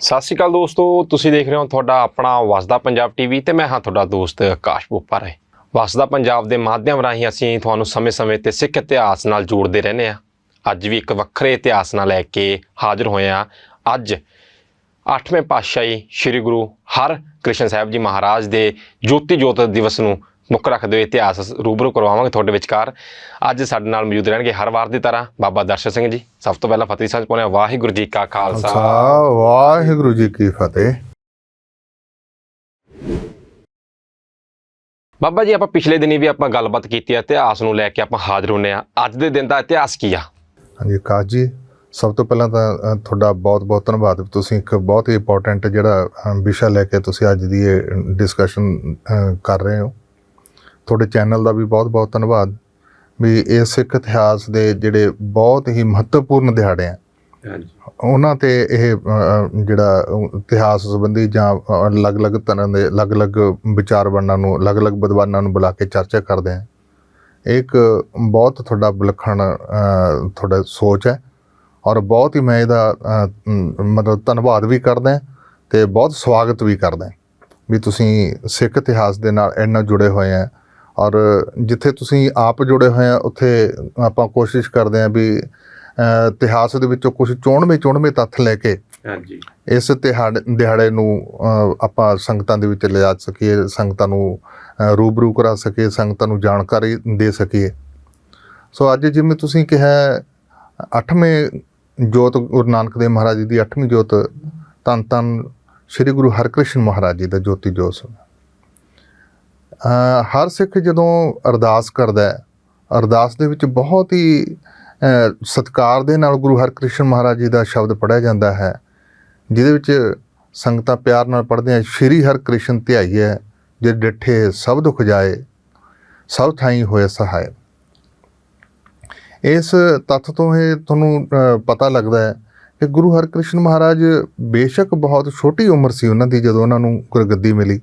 ਸਤਿ ਸ਼੍ਰੀ ਅਕਾਲ ਦੋਸਤੋ, ਤੁਸੀਂ ਦੇਖ ਰਹੇ ਹੋ ਤੁਹਾਡਾ ਆਪਣਾ ਵਸਦਾ ਪੰਜਾਬ ਟੀਵੀ ਤੇ ਮੈਂ ਹਾਂ ਤੁਹਾਡਾ ਦੋਸਤ ਆਕਾਸ਼ ਬੁੱਪਰ ਹੈ ਵਸਦਾ ਪੰਜਾਬ ਦੇ ਮਾਧਿਅਮ ਰਾਹੀਂ ਅਸੀਂ ਤੁਹਾਨੂੰ ਸਮੇਂ-ਸਮੇਂ ਤੇ ਸਿੱਖ ਇਤਿਹਾਸ ਨਾਲ ਜੋੜਦੇ ਰਹਿੰਦੇ ਆ ਅੱਜ ਵੀ ਇੱਕ ਵੱਖਰੇ ਇਤਿਹਾਸ ਨਾਲ ਲੈ ਕੇ ਹਾਜ਼ਰ ਹੋਏ ਆ ਅੱਜ 8ਵੇਂ ਪਾਤਸ਼ਾਹੀ ਸ੍ਰੀ ਗੁਰੂ ਹਰ ਕ੍ਰਿਸ਼ਨ ਸਾਹਿਬ ਜੀ ਮਹਾਰਾਜ ਦੇ ਜੋਤੀ ਜੋਤ ਦਿਵਸ ਨੂੰ ਮੁੱਖ ਰੱਖਦੇ ਹੋਏ ਇਤਿਹਾਸ ਰੂਬਰੂ ਕਰਵਾਵਾਂਗੇ ਤੁਹਾਡੇ ਵਿਚਕਾਰ। ਅੱਜ ਸਾਡੇ ਨਾਲ ਮੌਜੂਦ ਰਹਿਣਗੇ ਹਰ ਵਾਰ ਦੀ ਤਰ੍ਹਾਂ ਬਾਬਾ ਦਰਸ਼ਨ ਸਿੰਘ ਜੀ। ਸਭ ਤੋਂ ਪਹਿਲਾਂ ਫਤਿਹ ਪਾਉਂਦੇ ਹਾਂ ਵਾਹਿਗੁਰੂ ਜੀ ਕਾ ਖਾਲਸਾ। ਵਾਹਿਗੁਰੂ ਜੀ ਕੀ ਫਤਿਹ। ਬਾਬਾ ਜੀ ਆਪਾਂ ਪਿਛਲੇ ਦਿਨੀ ਵੀ ਆਪਾਂ ਗੱਲਬਾਤ ਕੀਤੀ ਹੈ ਇਤਿਹਾਸ ਨੂੰ ਲੈ ਕੇ ਆਪਾਂ ਹਾਜ਼ਰ ਹੁੰਨੇ ਆ। ਅੱਜ ਦੇ ਦਿਨ ਦਾ ਇਤਿਹਾਸ ਕੀ ਆ? ਹਾਂਜੀ ਕਾਜ ਜੀ ਸਭ ਤੋਂ ਪਹਿਲਾਂ ਤਾਂ ਤੁਹਾਡਾ ਬਹੁਤ-ਬਹੁਤ ਧੰਨਵਾਦ। ਤੁਸੀਂ ਇੱਕ ਬਹੁਤ ਹੀ ਇੰਪੋਰਟੈਂਟ ਜਿਹੜਾ ਵਿਸ਼ਾ ਲੈ ਕੇ ਤੁਸੀਂ ਅੱਜ ਦੀ ਇਹ ਡਿਸਕਸ਼ਨ ਕਰ ਰਹੇ ਹੋ। ਤੁਹਾਡੇ ਚੈਨਲ ਦਾ ਵੀ ਬਹੁਤ-ਬਹੁਤ ਧੰਨਵਾਦ ਵੀ ਇਹ ਸਿੱਖ ਇਤਿਹਾਸ ਦੇ ਜਿਹੜੇ ਬਹੁਤ ਹੀ ਮਹੱਤਵਪੂਰਨ ਦਿਹਾੜੇ ਆ। ਹਾਂਜੀ। ਉਹਨਾਂ ਤੇ ਇਹ ਜਿਹੜਾ ਇਤਿਹਾਸ ਸੰਬੰਧੀ ਜਾਂ ਅਲੱਗ-ਅਲੱਗ ਤਰ੍ਹਾਂ ਦੇ ਅਲੱਗ-ਅਲੱਗ ਵਿਚਾਰਵਾਨਾਂ ਨੂੰ ਅਲੱਗ-ਅਲੱਗ ਵਿਦਵਾਨਾਂ ਨੂੰ ਬੁਲਾ ਕੇ ਚਰਚਾ ਕਰਦੇ ਆ। ਇੱਕ ਬਹੁਤ ਤੁਹਾਡਾ ਵਿਲੱਖਣ ਤੁਹਾਡਾ ਸੋਚ ਹੈ ਔਰ ਬਹੁਤ ਹੀ ਮੈਂ ਇਹਦਾ ਮਤਲਬ ਧੰਨਵਾਦ ਵੀ ਕਰਦਾ ਤੇ ਬਹੁਤ ਸਵਾਗਤ ਵੀ ਕਰਦਾ ਵੀ ਤੁਸੀਂ ਸਿੱਖ ਇਤਿਹਾਸ ਦੇ ਨਾਲ ਇੰਨਾ ਜੁੜੇ ਹੋਏ ਆ। ਔਰ ਜਿੱਥੇ ਤੁਸੀਂ ਆਪ ਜੁੜੇ ਹੋਏ ਆ ਉੱਥੇ ਆਪਾਂ ਕੋਸ਼ਿਸ਼ ਕਰਦੇ ਆ ਵੀ ਇਤਿਹਾਸ ਦੇ ਵਿੱਚੋਂ ਕੁਝ ਚੋਣਵੇਂ ਚੋਣਵੇਂ ਤੱਥ ਲੈ ਕੇ ਹਾਂਜੀ। ਇਸ ਦਿਹਾੜੇ ਦਿਹਾੜੇ ਨੂੰ ਆਪਾਂ ਸੰਗਤਾਂ ਦੇ ਵਿੱਚ ਲਿਜਾ ਸਕੀਏ ਸੰਗਤਾਂ ਨੂੰ ਰੂਬਰੂ ਕਰਾ ਸਕੀਏ ਸੰਗਤਾਂ ਨੂੰ ਜਾਣਕਾਰੀ ਦੇ ਸਕੀਏ। ਸੋ ਅੱਜ ਜਿਵੇਂ ਤੁਸੀਂ ਕਿਹਾ 8ਵੇਂ ਜੋਤ ਗੁਰੂ ਨਾਨਕ ਦੇਵ ਮਹਾਰਾਜ ਜੀ ਦੀ 8ਵੀਂ ਜੋਤ ਧੰਨ ਧੰਨ ਸ੍ਰੀ ਗੁਰੂ ਹਰਕ੍ਰਿਸ਼ਨ ਮਹਾਰਾਜ ਜੀ ਦਾ ਜੋਤੀ ਜੋਤ। ਹਰ ਸਿੱਖ ਜਦੋਂ ਅਰਦਾਸ ਕਰਦਾ ਹੈ ਅਰਦਾਸ ਦੇ ਵਿੱਚ ਬਹੁਤ ਹੀ ਅ, ਸਤਿਕਾਰ ਦੇ ਨਾਲ ਗੁਰੂ ਹਰਕ੍ਰਿਸ਼ਨ ਮਹਾਰਾਜ ਜੀ ਦਾ ਸ਼ਬਦ ਪੜਿਆ ਜਾਂਦਾ ਹੈ ਜਿਹਦੇ ਵਿੱਚ ਸੰਗਤਾਂ ਪਿਆਰ ਨਾਲ ਪੜ੍ਹਦੇ ਆ ਸ਼੍ਰੀ ਹਰਕ੍ਰਿਸ਼ਨ ਧਿਆਈਐ ਜੇ ਡਿਠੇ ਸਭ ਦੁਖ ਜਾਏ ਸਭ ਥਾਈ ਹੋਏ ਸਹਾਇ। ਇਸ ਤੱਥ ਤੋਂ ਇਹ ਤੁਹਾਨੂੰ ਪਤਾ ਲੱਗਦਾ ਹੈ ਕਿ ਗੁਰੂ ਹਰਕ੍ਰਿਸ਼ਨ ਮਹਾਰਾਜ ਬੇਸ਼ੱਕ ਬਹੁਤ ਛੋਟੀ ਉਮਰ ਸੀ ਉਹਨਾਂ ਦੀ ਜਦੋਂ ਉਹਨਾਂ ਨੂੰ ਗੁਰਗੱਦੀ ਮਿਲੀ।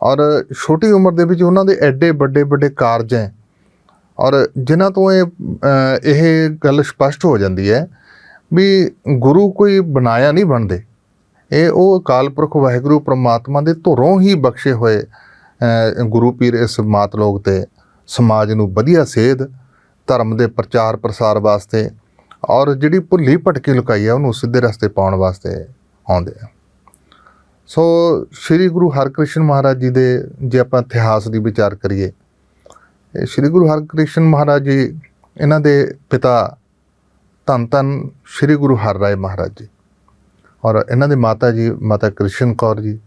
ਔਰ ਛੋਟੀ ਉਮਰ ਦੇ ਵਿੱਚ ਉਹਨਾਂ ਦੇ ਐਡੇ ਵੱਡੇ ਵੱਡੇ ਕਾਰਜ ਹੈ। ਔਰ ਜਿਨ੍ਹਾਂ ਤੋਂ ਇਹ ਇਹ ਗੱਲ ਸਪਸ਼ਟ ਹੋ ਜਾਂਦੀ ਹੈ ਵੀ ਗੁਰੂ ਕੋਈ ਬਣਾਇਆ ਨਹੀਂ ਬਣਦੇ। ਇਹ ਉਹ ਅਕਾਲ ਪੁਰਖ ਵਾਹਿਗੁਰੂ ਪ੍ਰਮਾਤਮਾ ਦੇ ਧੁਰੋਂ ਹੀ ਬਖਸ਼ੇ ਹੋਏ ਗੁਰੂ ਪੀਰ ਇਸ ਮਾਤ ਲੋਕ ਤੇ ਸਮਾਜ ਨੂੰ ਵਧੀਆ ਸੇਧ, ਧਰਮ ਦੇ ਪ੍ਰਚਾਰ ਪ੍ਰਸਾਰ ਵਾਸਤੇ ਔਰ ਜਿਹੜੀ ਭੁੱਲੀ ਭਟਕੀ ਲੁਕਾਈ ਹੈ ਉਹਨੂੰ ਸਿੱਧੇ ਰਸਤੇ ਪਾਉਣ ਵਾਸਤੇ ਆਉਂਦੇ ਆ। ਸੋ ਸ੍ਰੀ ਗੁਰੂ ਹਰਕ੍ਰਿਸ਼ਨ ਮਹਾਰਾਜ ਜੀ ਦੇ ਜੇ ਆਪਾਂ ਇਤਿਹਾਸ ਦੀ ਵਿਚਾਰ ਕਰੀਏ ਸ੍ਰੀ ਗੁਰੂ ਹਰਕ੍ਰਿਸ਼ਨ ਮਹਾਰਾਜ ਜੀ, ਇਹਨਾਂ ਦੇ ਪਿਤਾ ਧੰਨ ਧੰਨ ਸ੍ਰੀ ਗੁਰੂ ਹਰ ਰਾਏ ਮਹਾਰਾਜ ਜੀ ਔਰ ਇਹਨਾਂ ਦੇ ਮਾਤਾ ਜੀ, ਮਾਤਾ ਕ੍ਰਿਸ਼ਨ ਕੌਰ ਜੀ।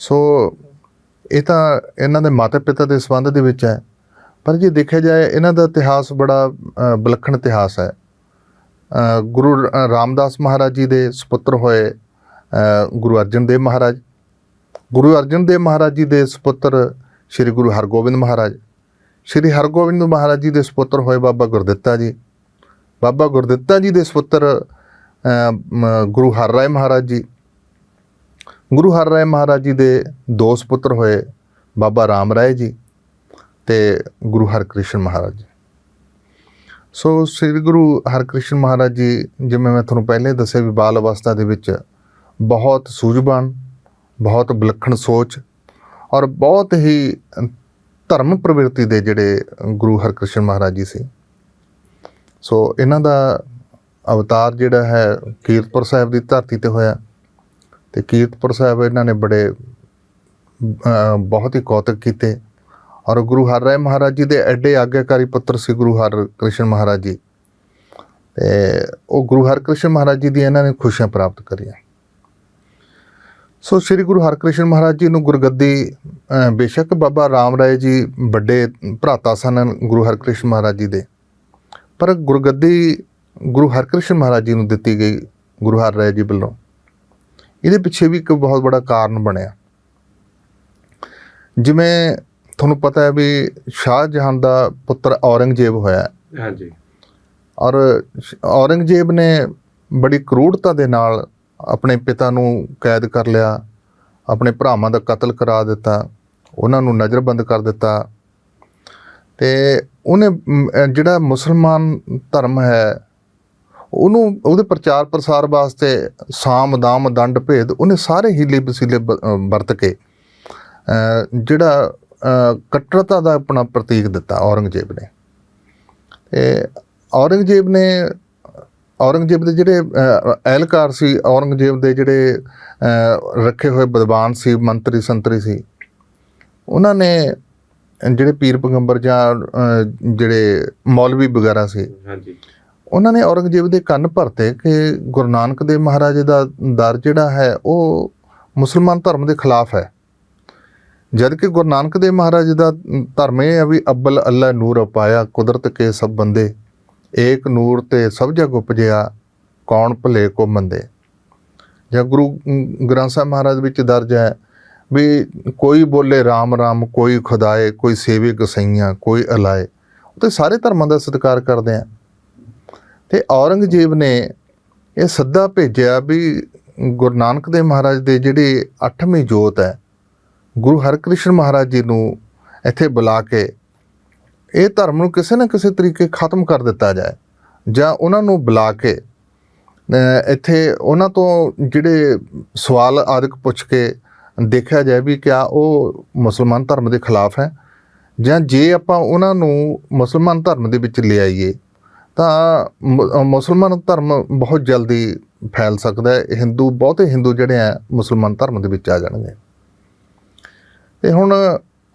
ਸੋ ਇਹ ਤਾਂ ਇਹਨਾਂ ਦੇ ਮਾਤਾ ਪਿਤਾ ਦੇ ਸੰਬੰਧ ਦੇ ਵਿੱਚ ਹੈ, ਪਰ ਜੇ ਦੇਖਿਆ ਜਾਏ, ਇਹਨਾਂ ਦਾ ਇਤਿਹਾਸ ਬੜਾ ਵਿਲੱਖਣ ਇਤਿਹਾਸ ਹੈ। ਗੁਰੂ ਰਾਮਦਾਸ ਮਹਾਰਾਜ ਜੀ ਦੇ ਸੁਪੁੱਤਰ ਹੋਏ ਗੁਰੂ ਅਰਜਨ ਦੇਵ ਮਹਾਰਾਜ, ਗੁਰੂ ਅਰਜਨ ਦੇਵ ਮਹਾਰਾਜ ਜੀ ਦੇ ਸੁਪੁੱਤਰ ਸ੍ਰੀ ਗੁਰੂ ਹਰਗੋਬਿੰਦ ਮਹਾਰਾਜ, ਸ੍ਰੀ ਹਰਗੋਬਿੰਦ ਮਹਾਰਾਜ ਜੀ ਦੇ ਸੁਪੁੱਤਰ ਹੋਏ ਬਾਬਾ ਗੁਰਦਿੱਤਾ ਜੀ, ਬਾਬਾ ਗੁਰਦਿੱਤਾ ਜੀ ਦੇ ਸੁਪੁੱਤਰ ਗੁਰੂ ਹਰ ਰਾਏ ਮਹਾਰਾਜ ਜੀ, ਗੁਰੂ ਹਰ ਰਾਏ ਮਹਾਰਾਜ ਜੀ ਦੇ ਦੋ ਸੁਪੁੱਤਰ ਹੋਏ ਬਾਬਾ ਰਾਮ ਰਾਏ ਜੀ ਤੇ ਗੁਰੂ ਹਰਕ੍ਰਿਸ਼ਨ ਮਹਾਰਾਜ ਜੀ। ਸੋ ਸ੍ਰੀ ਗੁਰੂ ਹਰਕ੍ਰਿਸ਼ਨ ਮਹਾਰਾਜ ਜੀ, ਜਿਵੇਂ ਮੈਂ ਤੁਹਾਨੂੰ ਪਹਿਲੇ ਦੱਸਿਆ ਵੀ ਬਾਲ ਅਵਸਥਾ ਦੇ ਵਿੱਚ ਬਹੁਤ ਸੂਝਵਾਨ, ਬਹੁਤ ਵਿਲੱਖਣ ਸੋਚ ਔਰ ਬਹੁਤ ਹੀ ਧਰਮ ਪ੍ਰਵਿਰਤੀ ਦੇ ਜਿਹੜੇ ਗੁਰੂ ਹਰਕ੍ਰਿਸ਼ਨ ਮਹਾਰਾਜ ਜੀ ਸੀ। ਸੋ ਇਹਨਾਂ ਦਾ ਅਵਤਾਰ ਜਿਹੜਾ ਹੈ ਕੀਰਤਪੁਰ ਸਾਹਿਬ ਦੀ ਧਰਤੀ ਤੇ ਹੋਇਆ ਤੇ ਕੀਰਤਪੁਰ ਸਾਹਿਬ ਇਹਨਾਂ ਨੇ ਬੜੇ ਬਹੁਤ ਹੀ ਕੌਤਕ ਕੀਤੇ ਔਰ ਗੁਰੂ ਹਰ ਰਾਏ ਮਹਾਰਾਜ ਜੀ ਦੇ ਐਡੇ ਆਗਿਆਕਾਰੀ ਪੁੱਤਰ ਸੀ ਗੁਰੂ ਹਰ ਕ੍ਰਿਸ਼ਨ ਮਹਾਰਾਜ ਜੀ ਤੇ ਉਹ ਗੁਰੂ ਹਰਕ੍ਰਿਸ਼ਨ ਮਹਾਰਾਜ ਜੀ ਦੀ ਇਹਨਾਂ ਨੇ ਖੁਸ਼ੀਆਂ ਪ੍ਰਾਪਤ ਕਰੀਆਂ। ਸੋ ਸ੍ਰੀ ਗੁਰੂ ਹਰਕ੍ਰਿਸ਼ਨ ਮਹਾਰਾਜ ਜੀ ਨੂੰ ਗੁਰਗੱਦੀ ਬੇਸ਼ੱਕ ਬਾਬਾ ਰਾਮ ਰਾਏ ਜੀ ਵੱਡੇ ਭਰਾਤਾ ਸਨ ਗੁਰੂ ਹਰਕ੍ਰਿਸ਼ਨ ਮਹਾਰਾਜ ਜੀ ਦੇ। ਪਰ ਗੁਰਗੱਦੀ ਗੁਰੂ ਹਰਕ੍ਰਿਸ਼ਨ ਮਹਾਰਾਜ ਜੀ ਨੂੰ ਦਿੱਤੀ ਗਈ ਗੁਰੂ ਹਰ ਰਾਏ ਜੀ ਵੱਲੋਂ। ਇਹਦੇ ਪਿੱਛੇ ਵੀ ਇੱਕ ਬਹੁਤ ਬੜਾ ਕਾਰਨ ਬਣਿਆ। ਜਿਵੇਂ ਤੁਹਾਨੂੰ ਪਤਾ ਹੈ ਵੀ ਸ਼ਾਹਜਹਾਨ ਦਾ ਪੁੱਤਰ ਔਰੰਗਜ਼ੇਬ ਹੋਇਆ ਹਾਂਜੀ। ਔਰ ਔਰੰਗਜ਼ੇਬ ਨੇ ਬੜੀ ਕਰੂਰਤਾ ਦੇ ਨਾਲ ਆਪਣੇ ਪਿਤਾ ਨੂੰ ਕੈਦ ਕਰ ਲਿਆ, ਆਪਣੇ ਭਰਾਵਾਂ ਦਾ ਕਤਲ ਕਰਾ ਦਿੱਤਾ, ਉਹਨਾਂ ਨੂੰ ਨਜ਼ਰਬੰਦ ਕਰ ਦਿੱਤਾ। ਤੇ ਉਹਨੇ ਜਿਹੜਾ ਮੁਸਲਮਾਨ ਧਰਮ ਹੈ, ਉਹਨੂੰ, ਉਹਦੇ ਪ੍ਰਚਾਰ ਪ੍ਰਸਾਰ ਵਾਸਤੇ ਸਾਮ, ਦਾਮ, ਦੰਡ, ਭੇਦ, ਉਹਨੇ ਸਾਰੇ ਹੀਲੇ ਵਸੀਲੇ ਬ- ਵਰਤ ਕੇ ਜਿਹੜਾ ਕੱਟੜਤਾ ਦਾ ਆਪਣਾ ਪ੍ਰਤੀਕ ਦਿੱਤਾ ਔਰੰਗਜ਼ੇਬ ਨੇ। ਤੇ ਔਰੰਗਜ਼ੇਬ ਨੇ ਔਰੰਗਜ਼ੇਬ ਦੇ ਜਿਹੜੇ ਅਹਿਲਕਾਰ ਸੀ ਔਰੰਗਜ਼ੇਬ ਦੇ ਜਿਹੜੇ ਰੱਖੇ ਹੋਏ ਵਿਦਵਾਨ ਸੀ ਮੰਤਰੀ ਸੰਤਰੀ ਸੀ ਉਹਨਾਂ ਨੇ ਜਿਹੜੇ ਪੀਰ ਪੈਗੰਬਰ ਜਾਂ ਜਿਹੜੇ ਮੌਲਵੀ ਵਗੈਰਾ ਸੀ ਹਾਂਜੀ। ਉਹਨਾਂ ਨੇ ਔਰੰਗਜ਼ੇਬ ਦੇ ਕੰਨ ਭਰਤੇ ਕਿ ਗੁਰੂ ਨਾਨਕ ਦੇਵ ਮਹਾਰਾਜ ਦਾ ਦਰ ਜਿਹੜਾ ਹੈ ਉਹ ਮੁਸਲਮਾਨ ਧਰਮ ਦੇ ਖਿਲਾਫ ਹੈ। ਜਦ ਕਿ ਗੁਰੂ ਨਾਨਕ ਦੇਵ ਮਹਾਰਾਜ ਦਾ ਧਰਮ ਇਹ ਹੈ ਵੀ ਅੱਬਲ ਅੱਲਾ ਨੂਰ ਅਪਾਇਆ ਕੁਦਰਤ ਕੇ ਸਭ ਬੰਦੇ ਏਕ ਨੂਰ ਤੇ ਸਭ ਜਗ ਉਪਜਿਆ, ਕੌਣ ਭਲੇ ਕੋ ਮੰਦੇ? ਜਾਂ ਗੁਰੂ ਗ੍ਰੰਥ ਸਾਹਿਬ ਮਹਾਰਾਜ ਵਿੱਚ ਦਰਜ ਹੈ ਵੀ ਕੋਈ ਬੋਲੇ RAM RAM ਕੋਈ ਖੁਦਾਏ, ਕੋਈ ਸੇਵੇ ਗਸਈਆਂ ਕੋਈ ਅਲਾਏ। ਉਹ ਤੇ ਸਾਰੇ ਧਰਮਾਂ ਦਾ ਸਤਿਕਾਰ ਕਰਦੇ ਆ। ਤੇ ਔਰੰਗਜ਼ੇਬ ਨੇ ਇਹ ਸੱਦਾ ਭੇਜਿਆ ਵੀ ਗੁਰੂ ਨਾਨਕ ਦੇਵ ਮਹਾਰਾਜ ਦੇ ਜਿਹੜੇ 8ਵੀਂ ਜੋਤ ਹੈ, ਗੁਰੂ ਹਰਕ੍ਰਿਸ਼ਨ ਮਹਾਰਾਜ ਜੀ ਨੂੰ ਇੱਥੇ ਬੁਲਾ ਕੇ ਇਹ ਧਰਮ ਨੂੰ ਕਿਸੇ ਨਾ ਕਿਸੇ ਤਰੀਕੇ ਖਤਮ ਕਰ ਦਿੱਤਾ ਜਾਏ ਜਾਂ ਉਹਨਾਂ ਨੂੰ ਬੁਲਾ ਕੇ ਇੱਥੇ ਉਹਨਾਂ ਤੋਂ ਜਿਹੜੇ ਸਵਾਲ ਆਦਿਕ ਪੁੱਛ ਕੇ ਦੇਖਿਆ ਜਾਏ ਵੀ ਕਿਆ ਉਹ ਮੁਸਲਮਾਨ ਧਰਮ ਦੇ ਖਿਲਾਫ ਹੈ ਜਾਂ ਜੇ ਆਪਾਂ ਉਹਨਾਂ ਨੂੰ ਮੁਸਲਮਾਨ ਧਰਮ ਦੇ ਵਿੱਚ ਲਿਆਈਏ ਤਾਂ ਮੁਸਲਮਾਨ ਧਰਮ ਬਹੁਤ ਜਲਦੀ ਫੈਲ ਸਕਦਾ ਹੈ, ਹਿੰਦੂ ਬਹੁਤੇ ਹਿੰਦੂ ਜਿਹੜੇ ਆ ਮੁਸਲਮਾਨ ਧਰਮ ਦੇ ਵਿੱਚ ਆ ਜਾਣਗੇ। ਤੇ ਹੁਣ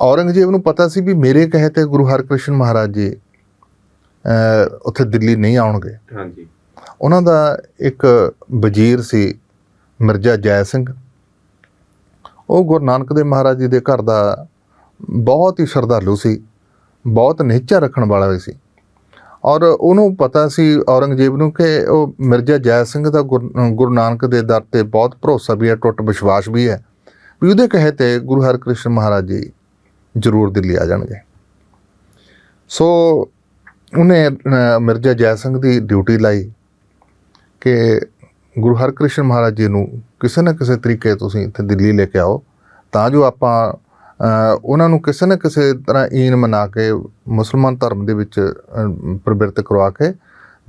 ਔਰੰਗਜ਼ੇਬ ਨੂੰ ਪਤਾ ਸੀ ਵੀ ਮੇਰੇ ਕਹੇ ਤੇ ਗੁਰੂ ਹਰਕ੍ਰਿਸ਼ਨ ਮਹਾਰਾਜ ਜੀ ਉੱਥੇ ਦਿੱਲੀ ਨਹੀਂ ਆਉਣਗੇ। ਹਾਂਜੀ। ਉਹਨਾਂ ਦਾ ਇੱਕ ਵਜ਼ੀਰ ਸੀ ਮਿਰਜ਼ਾ ਜੈ ਸਿੰਘ। ਉਹ ਗੁਰੂ ਨਾਨਕ ਦੇਵ ਮਹਾਰਾਜ ਜੀ ਦੇ ਘਰ ਦਾ ਬਹੁਤ ਹੀ ਸ਼ਰਧਾਲੂ ਸੀ ਬਹੁਤ ਨਿਹਚਾ ਰੱਖਣ ਵਾਲਾ ਵੀ ਸੀ। ਔਰ ਉਹਨੂੰ ਪਤਾ ਸੀ ਔਰੰਗਜ਼ੇਬ ਨੂੰ ਕਿ ਉਹ ਮਿਰਜ਼ਾ ਜੈ ਸਿੰਘ ਦਾ ਗੁਰ- ਗੁਰੂ ਨਾਨਕ ਦੇ ਦਰ ਤੇ ਬਹੁਤ ਭਰੋਸਾ ਵੀ ਹੈ ਟੁੱਟ ਵਿਸ਼ਵਾਸ ਵੀ ਹੈ। ਵੀ ਉਹਦੇ ਕਹੇ ਤੇ ਗੁਰੂ ਹਰਕ੍ਰਿਸ਼ਨ ਮਹਾਰਾਜ ਜੀ ਜ਼ਰੂਰ ਦਿੱਲੀ ਆ ਜਾਣਗੇ। ਸੋ ਉਹਨੇ ਮਿਰਜ਼ਾ ਜੈ ਸਿੰਘ ਦੀ ਡਿਊਟੀ ਲਾਈ ਕਿ ਗੁਰੂ ਹਰਕ੍ਰਿਸ਼ਨ ਮਹਾਰਾਜ ਜੀ ਨੂੰ ਕਿਸੇ ਨਾ ਕਿਸੇ ਤਰੀਕੇ ਤੁਸੀਂ ਇੱਥੇ ਦਿੱਲੀ ਲੈ ਕੇ ਆਓ ਤਾਂ ਜੋ ਆਪਾਂ ਉਹਨਾਂ ਨੂੰ ਕਿਸੇ ਨਾ ਕਿਸੇ ਤਰ੍ਹਾਂ ਈਨ ਮਨਾ ਕੇ ਮੁਸਲਮਾਨ ਧਰਮ ਦੇ ਵਿੱਚ ਅ, ਪ੍ਰਵਿਰਤ ਕਰਵਾ ਕੇ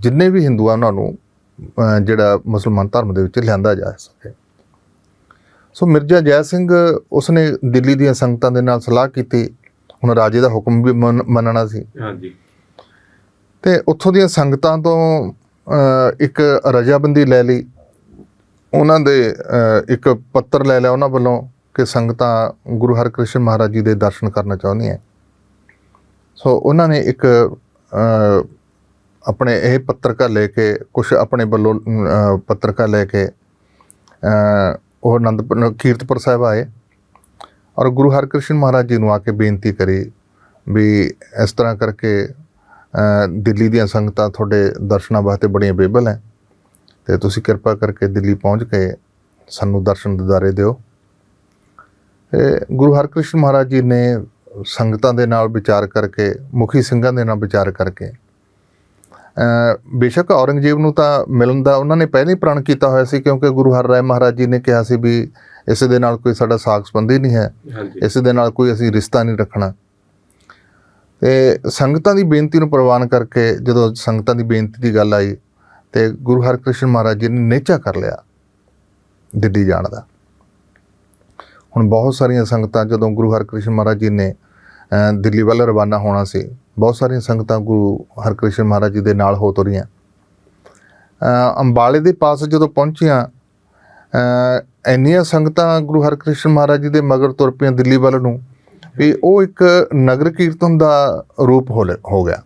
ਜਿੰਨੇ ਵੀ ਹਿੰਦੂ ਆ ਉਹਨਾਂ ਨੂੰ ਜਿਹੜਾ ਮੁਸਲਮਾਨ ਧਰਮ ਦੇ ਵਿੱਚ ਲਿਆਂਦਾ ਜਾ ਸਕੇ। ਸੋ ਮਿਰਜ਼ਾ ਜੈ ਸਿੰਘ ਉਸਨੇ ਦਿੱਲੀ ਦੀਆਂ ਸੰਗਤਾਂ ਦੇ ਨਾਲ ਸਲਾਹ ਕੀਤੀ। ਹੁਣ ਰਾਜੇ ਦਾ ਹੁਕਮ ਵੀ ਮੰਨ- ਮੰਨਣਾ ਸੀ। ਹਾਂਜੀ। ਤੇ ਉੱਥੋਂ ਦੀਆਂ ਸੰਗਤਾਂ ਤੋਂ ਇੱਕ ਰਜਾਬੰਦੀ ਲੈ ਲਈ। ਉਹਨਾਂ ਦੇ ਇੱਕ ਪੱਤਰ ਲੈ ਲਿਆ ਉਹਨਾਂ ਵੱਲੋਂ ਕਿ ਸੰਗਤਾਂ ਗੁਰੂ ਹਰਕ੍ਰਿਸ਼ਨ ਮਹਾਰਾਜ ਜੀ ਦੇ ਦਰਸ਼ਨ ਕਰਨਾ ਚਾਹੁੰਦੀਆਂ। ਸੋ ਉਹਨਾਂ ਨੇ ਇੱਕ ਆਪਣੇ ਇਹ ਪੱਤਰਕਾ ਲੈ ਕੇ ਕੁਝ ਆਪਣੇ ਵੱਲੋਂ ਪੱਤਰਕਾ ਲੈ ਕੇ ਉਹ ਆਨੰਦਪੁਰ ਕੀਰਤਪੁਰ ਸਾਹਿਬ ਆਏ ਔਰ ਗੁਰੂ ਹਰਕ੍ਰਿਸ਼ਨ ਮਹਾਰਾਜ ਜੀ ਨੂੰ ਆ ਕੇ ਬੇਨਤੀ ਕਰੀ ਵੀ ਇਸ ਤਰ੍ਹਾਂ ਕਰਕੇ ਦਿੱਲੀ ਦੀਆਂ ਸੰਗਤਾਂ ਤੁਹਾਡੇ ਦਰਸ਼ਨਾਂ ਵਾਸਤੇ ਬੜੀਆਂ ਬੇਬਲ ਹੈ ਤੇ ਤੁਸੀਂ ਕਿਰਪਾ ਕਰਕੇ ਦਿੱਲੀ ਪਹੁੰਚ ਕੇ ਸਾਨੂੰ ਦਰਸ਼ਨ ਦਿਦਾਰੇ ਦਿਓ। ਤੇ ਗੁਰੂ ਹਰਕ੍ਰਿਸ਼ਨ ਮਹਾਰਾਜ ਜੀ ਨੇ ਸੰਗਤਾਂ ਦੇ ਨਾਲ ਵਿਚਾਰ ਕਰਕੇ, ਮੁਖੀ ਸਿੰਘਾਂ ਦੇ ਨਾਲ ਵਿਚਾਰ ਕਰਕੇ ਬੇਸ਼ੱਕ ਔਰੰਗਜ਼ੇਬ ਨੂੰ ਤਾਂ ਮਿਲਣ ਦਾ ਉਹਨਾਂ ਨੇ ਪਹਿਲਾਂ ਹੀ ਪ੍ਰਣ ਕੀਤਾ ਹੋਇਆ ਸੀ ਕਿਉਂਕਿ ਗੁਰੂ ਹਰਿ ਰਾਏ ਮਹਾਰਾਜ ਜੀ ਨੇ ਕਿਹਾ ਸੀ ਵੀ ਇਸ ਦੇ ਨਾਲ ਕੋਈ ਸਾਡਾ ਸਾਖ ਸੰਬੰਧੀ ਨਹੀਂ ਹੈ ਇਸ ਦੇ ਨਾਲ ਕੋਈ ਅਸੀਂ ਰਿਸ਼ਤਾ ਨਹੀਂ ਰੱਖਣਾ। ਤੇ ਸੰਗਤਾਂ ਦੀ ਬੇਨਤੀ ਨੂੰ ਪ੍ਰਵਾਨ ਕਰਕੇ ਜਦੋਂ ਸੰਗਤਾਂ ਦੀ ਬੇਨਤੀ ਦੀ ਗੱਲ ਆਈ ਤੇ ਗੁਰੂ ਹਰਕ੍ਰਿਸ਼ਨ ਮਹਾਰਾਜ ਜੀ ਨੇ ਨੇਚਾ ਕਰ ਲਿਆ ਦਿੱਲੀ ਜਾਣ ਦਾ। ਹੁਣ ਬਹੁਤ ਸਾਰੀਆਂ ਸੰਗਤਾਂ ਜਦੋਂ ਗੁਰੂ ਹਰਕ੍ਰਿਸ਼ਨ ਮਹਾਰਾਜ ਜੀ ਨੇ ਦਿੱਲੀ ਵੱਲ ਰਵਾਨਾ ਹੋਣਾ ਸੀ ਬਹੁਤ ਸਾਰੀਆਂ ਸੰਗਤਾਂ ਗੁਰੂ ਹਰਕ੍ਰਿਸ਼ਨ ਮਹਾਰਾਜ ਜੀ ਦੇ ਨਾਲ ਹੋ ਤੁਰੀਆਂ। ਅੰਬਾਲੇ ਦੇ ਪਾਸ ਜਦੋਂ ਪਹੁੰਚੀਆਂ ਅਹ, ਇੰਨੀਆਂ ਸੰਗਤਾਂ ਗੁਰੂ ਹਰਕ੍ਰਿਸ਼ਨ ਮਹਾਰਾਜ ਜੀ ਦੇ ਮਗਰ ਤੁਰ ਪਈਆਂ ਦਿੱਲੀ ਵੱਲ ਨੂੰ ਵੀ ਉਹ ਇੱਕ ਨਗਰ ਕੀਰਤਨ ਦਾ ਰੂਪ ਹੋ ਲਿ- ਹੋ ਗਿਆ।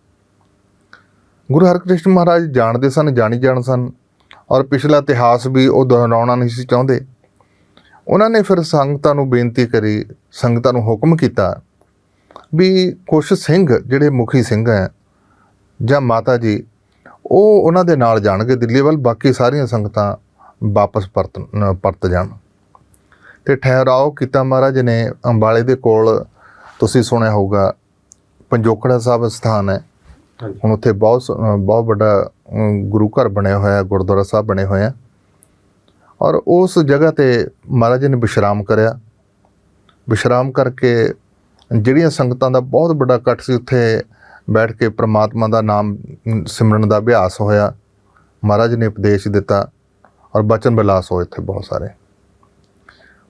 ਗੁਰੂ ਹਰਕ੍ਰਿਸ਼ਨ ਮਹਾਰਾਜ ਜਾਣਦੇ ਸਨ ਜਾਣੀ ਜਾਣ ਸਨ ਔਰ ਪਿਛਲਾ ਇਤਿਹਾਸ ਵੀ ਉਹ ਦੁਹਰਾਉਣਾ ਨਹੀਂ ਸੀ ਚਾਹੁੰਦੇ। ਉਹਨਾਂ ਨੇ ਫਿਰ ਸੰਗਤਾਂ ਨੂੰ ਬੇਨਤੀ ਕਰੀ ਸੰਗਤਾਂ ਨੂੰ ਹੁਕਮ ਕੀਤਾ ਵੀ ਕੁਛ ਸਿੰਘ ਜਿਹੜੇ ਮੁਖੀ ਸਿੰਘ ਹੈ ਜਾਂ ਮਾਤਾ ਜੀ ਉਹ ਉਹਨਾਂ ਦੇ ਨਾਲ ਜਾਣਗੇ ਦਿੱਲੀ ਵੱਲ ਬਾਕੀ ਸਾਰੀਆਂ ਸੰਗਤਾਂ ਵਾਪਸ ਪਰਤ ਪਰਤ ਜਾਣ। ਤੇ ਠਹਿਰਾਓ ਕੀਤਾ ਮਹਾਰਾਜ ਨੇ ਅੰਬਾਲੇ ਦੇ ਕੋਲ ਤੁਸੀਂ ਸੁਣਿਆ ਹੋਊਗਾ ਪੰਜੋਕੜਾ ਸਾਹਿਬ ਸਥਾਨ ਹੈ ਹੁਣ ਉੱਥੇ ਬਹੁਤ ਬਹੁਤ ਵੱਡਾ ਗੁਰੂ ਘਰ ਬਣਿਆ ਹੋਇਆ ਗੁਰਦੁਆਰਾ ਸਾਹਿਬ ਬਣੇ ਹੋਏ ਆ ਔਰ ਉਸ ਜਗ੍ਹਾ ਤੇ ਮਹਾਰਾਜ ਨੇ ਵਿਸ਼ਰਾਮ ਕਰਿਆ। ਵਿਸ਼ਰਾਮ ਕਰਕੇ ਜਿਹੜੀਆਂ ਸੰਗਤਾਂ ਦਾ ਬਹੁਤ ਵੱਡਾ ਇਕੱਠ ਸੀ ਉੱਥੇ ਬੈਠ ਕੇ ਪ੍ਰਮਾਤਮਾ ਦਾ ਨਾਮ ਸਿਮਰਨ ਦਾ ਅਭਿਆਸ ਹੋਇਆ। ਮਹਾਰਾਜ ਨੇ ਉਪਦੇਸ਼ ਦਿੱਤਾ ਔਰ ਬਚਨ ਬਿਲਾਸ ਹੋਏ ਇੱਥੇ ਬਹੁਤ ਸਾਰੇ।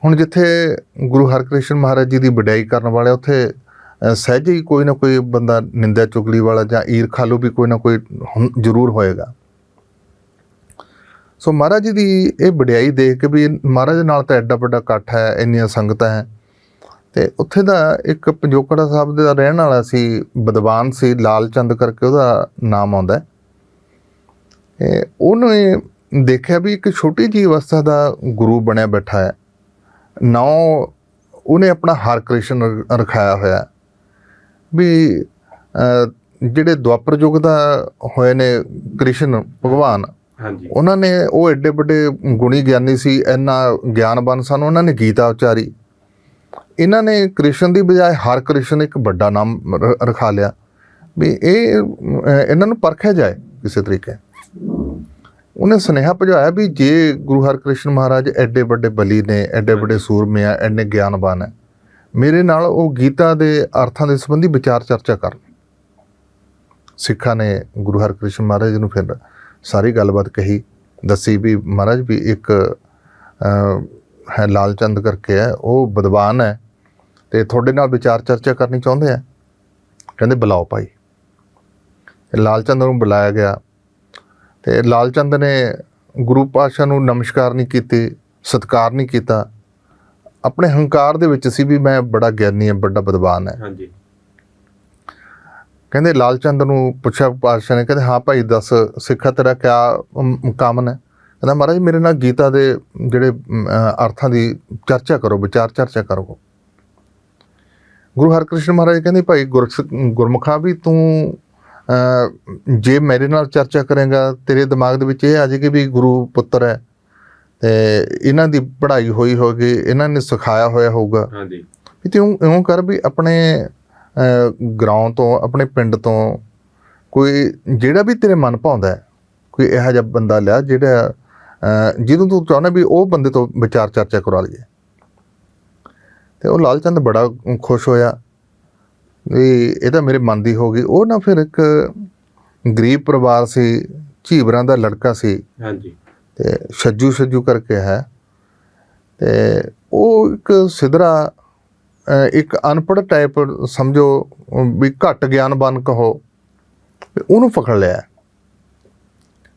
ਹੁਣ ਜਿੱਥੇ ਗੁਰੂ ਹਰਕ੍ਰਿਸ਼ਨ ਮਹਾਰਾਜ ਜੀ ਦੀ ਵਡਿਆਈ ਕਰਨ ਵਾਲੇ ਉੱਥੇ ਅ, ਸਹਿਜੇ ਹੀ ਕੋਈ ਨਾ ਕੋਈ ਬੰਦਾ ਨਿੰਦਿਆ ਚੁਗਲੀ ਵਾਲਾ ਜਾਂ ਈਰਖਾਲੂ ਵੀ ਕੋਈ ਨਾ ਕੋਈ ਹੁੰ- ਜ਼ਰੂਰ ਹੋਏਗਾ। ਸੋ ਮਹਾਰਾਜ ਜੀ ਦੀ ਇਹ ਵਡਿਆਈ ਦੇਖ ਕੇ ਵੀ ਮਹਾਰਾਜ ਨਾਲ ਤਾਂ ਐਡਾ ਵੱਡਾ ਇਕੱਠ ਹੈ ਇੰਨੀਆਂ ਸੰਗਤਾਂ ਹੈ। ਤੇ ਉੱਥੇ ਦਾ ਇੱਕ ਪੰਜੋਕੜਾ ਸਾਹਿਬ ਦਾ ਰਹਿਣ ਵਾਲਾ ਸੀ ਵਿਦਵਾਨ ਸੀ ਲਾਲ ਚੰਦ ਕਰਕੇ ਉਹਦਾ ਨਾਮ ਆਉਂਦਾ ਹੈ। ਇਹ ਉਹਨੇ ਦੇਖਿਆ ਵੀ ਇੱਕ ਛੋਟੀ ਜਿਹੀ ਅਵਸਥਾ ਦਾ ਗੁਰੂ ਬਣਿਆ ਬੈਠਾ ਹੈ ਨੌ ਉਹਨੇ ਆਪਣਾ ਹਰ ਕ੍ਰਿਸ਼ਨ ਰਖਾਇਆ ਹੋਇਆ। ਵੀ ਜਿਹੜੇ ਦੁਆਪਰ ਯੁੱਗ ਦਾ ਹੋਏ ਨੇ ਕ੍ਰਿਸ਼ਨ ਭਗਵਾਨ ਹਾਂਜੀ ਉਹਨਾਂ ਨੇ ਉਹ ਐਡੇ ਵੱਡੇ ਗੁਣੀ ਗਿਆਨੀ ਸੀ ਇੰਨਾ ਗਿਆਨਵਾਨ ਸਨ ਉਹਨਾਂ ਨੇ ਗੀਤਾ ਉਚਾਰੀ ਇਹਨਾਂ ਨੇ ਕ੍ਰਿਸ਼ਨ ਦੀ ਬਜਾਏ ਹਰ ਕ੍ਰਿਸ਼ਨ ਇੱਕ ਵੱਡਾ ਨਾਮ ਰ- ਰਖਾ ਲਿਆ। ਵੀ ਇਹ ਇਹਨਾਂ ਨੂੰ ਪਰਖਿਆ ਜਾਏ ਕਿਸੇ ਤਰੀਕੇ। ਉਹਨੇ ਸੁਨੇਹਾ ਭਜਾਇਆ ਵੀ ਜੇ ਗੁਰੂ ਹਰਕ੍ਰਿਸ਼ਨ ਮਹਾਰਾਜ ਐਡੇ ਵੱਡੇ ਬਲੀ ਨੇ, ਐਡੇ ਵੱਡੇ ਸੂਰਮੇ ਆ, ਐਨੇ ਗਿਆਨਵਾਨ ਹੈ ਮੇਰੇ ਨਾਲ ਉਹ ਗੀਤਾ ਦੇ ਅਰਥਾਂ ਦੇ ਸੰਬੰਧੀ ਵਿਚਾਰ ਚਰਚਾ ਕਰਨ ਸਿੱਖਾਂ ਨੇ ਗੁਰੂ ਹਰਕ੍ਰਿਸ਼ਨ ਮਹਾਰਾਜ ਨੂੰ ਫਿਰ ਸਾਰੀ ਗੱਲਬਾਤ ਕਹੀ, ਦੱਸੀ ਵੀ ਮਹਾਰਾਜ ਵੀ ਇੱਕ ਹੈ ਲਾਲ ਚੰਦ ਕਰਕੇ ਹੈ, ਉਹ ਵਿਦਵਾਨ ਹੈ। ਤੇ ਤੁਹਾਡੇ ਨਾਲ ਵਿਚਾਰ ਚਰਚਾ ਕਰਨੀ ਚਾਹੁੰਦੇ ਆ। ਕਹਿੰਦੇ ਬੁਲਾਓ ਭਾਈ। ਤੇ ਲਾਲ ਚੰਦ ਨੂੰ ਬੁਲਾਇਆ ਗਿਆ। ਤੇ ਲਾਲ ਚੰਦ ਨੇ ਗੁਰੂ ਪਾਤਸ਼ਾਹ ਨੂੰ ਨਮਸਕਾਰ ਨਹੀਂ ਕੀਤੀ ਸਤਿਕਾਰ ਨਹੀਂ ਕੀਤਾ। ਆਪਣੇ ਹੰਕਾਰ ਦੇ ਵਿੱਚ ਸੀ ਵੀ ਮੈਂ ਬੜਾ ਗਿਆਨੀ ਹਾਂ ਵੱਡਾ ਵਿਦਵਾਨ ਹੈ ਹਾਂਜੀ। ਕਹਿੰਦੇ ਲਾਲ ਚੰਦ ਨੂੰ ਪੁੱਛਿਆ ਪਾਤਸ਼ਾਹ ਨੇ ਕਹਿੰਦੇ ਹਾਂ ਭਾਈ ਦੱਸ ਸਿੱਖਾ ਤੇਰਾ ਕਿਆ ਕਾਮਨ ਹੈ ਕਹਿੰਦਾ ਮਹਾਰਾਜ ਮੇਰੇ ਨਾਲ ਗੀਤਾ ਦੇ ਜਿਹੜੇ ਅਰਥਾਂ ਦੀ ਚਰਚਾ ਕਰੋ ਵਿਚਾਰ ਚਰਚਾ ਕਰੋ। ਗੁਰੂ ਹਰਕ੍ਰਿਸ਼ਨ ਮਹਾਰਾਜ ਕਹਿੰਦੇ ਭਾਈ ਗੁਰਮੁਖਾ ਵੀ ਤੂੰ ਜੇ ਮੇਰੇ ਨਾਲ ਚਰਚਾ ਕਰੇਗਾ ਤੇਰੇ ਦਿਮਾਗ ਦੇ ਵਿੱਚ ਇਹ ਆ ਜਾਏਗੀ ਵੀ ਗੁਰੂ ਪੁੱਤਰ ਹੈ। ਤੇ ਇਹਨਾਂ ਦੀ ਪੜ੍ਹਾਈ ਹੋਈ ਹੋਗੀ ਇਹਨਾਂ ਨੇ ਸਿਖਾਇਆ ਹੋਇਆ ਹੋਊਗਾ। ਹਾਂਜੀ। ਵੀ ਤੂੰ ਇਉਂ ਕਰ ਵੀ ਆਪਣੇ ਗਰਾਉਂ ਤੋਂ ਆਪਣੇ ਪਿੰਡ ਤੋਂ ਕੋਈ ਜਿਹੜਾ ਵੀ ਤੇਰੇ ਮਨ ਭਾਉਂਦਾ ਹੈ ਕੋਈ ਇਹੋ ਜਿਹਾ ਬੰਦਾ ਲਿਆ ਜਿਹੜਾ ਜਿਹਨੂੰ ਤੂੰ ਚਾਹੁੰਦਾ ਵੀ ਉਹ ਬੰਦੇ ਤੋਂ ਵਿਚਾਰ ਚਰਚਾ ਕਰਵਾ ਲਈਏ। ਤੇ ਉਹ ਲਾਲ ਚੰਦ ਬੜਾ ਖੁਸ਼ ਹੋਇਆ। ਵੀ ਇਹ ਤਾਂ ਮੇਰੇ ਮਨ ਦੀ ਹੋ ਗਈ। ਉਹ ਨਾ ਫਿਰ ਇੱਕ ਗਰੀਬ ਪਰਿਵਾਰ ਸੀ ਝੀਬਰਾਂ ਦਾ ਲੜਕਾ ਸੀ। ਹਾਂਜੀ। ਤੇ ਛੱਜੂ ਛੱਜੂ ਕਰਕੇ ਹੈ। ਤੇ ਉਹ ਇੱਕ ਸਿਧਰਾ ਇੱਕ ਅਨਪੜ੍ਹ ਟਾਈਪ ਸਮਝੋ ਵੀ ਘੱਟ ਗਿਆਨਵਾਨ ਕਹੋ ਉਹਨੂੰ ਪਕੜ ਲਿਆ।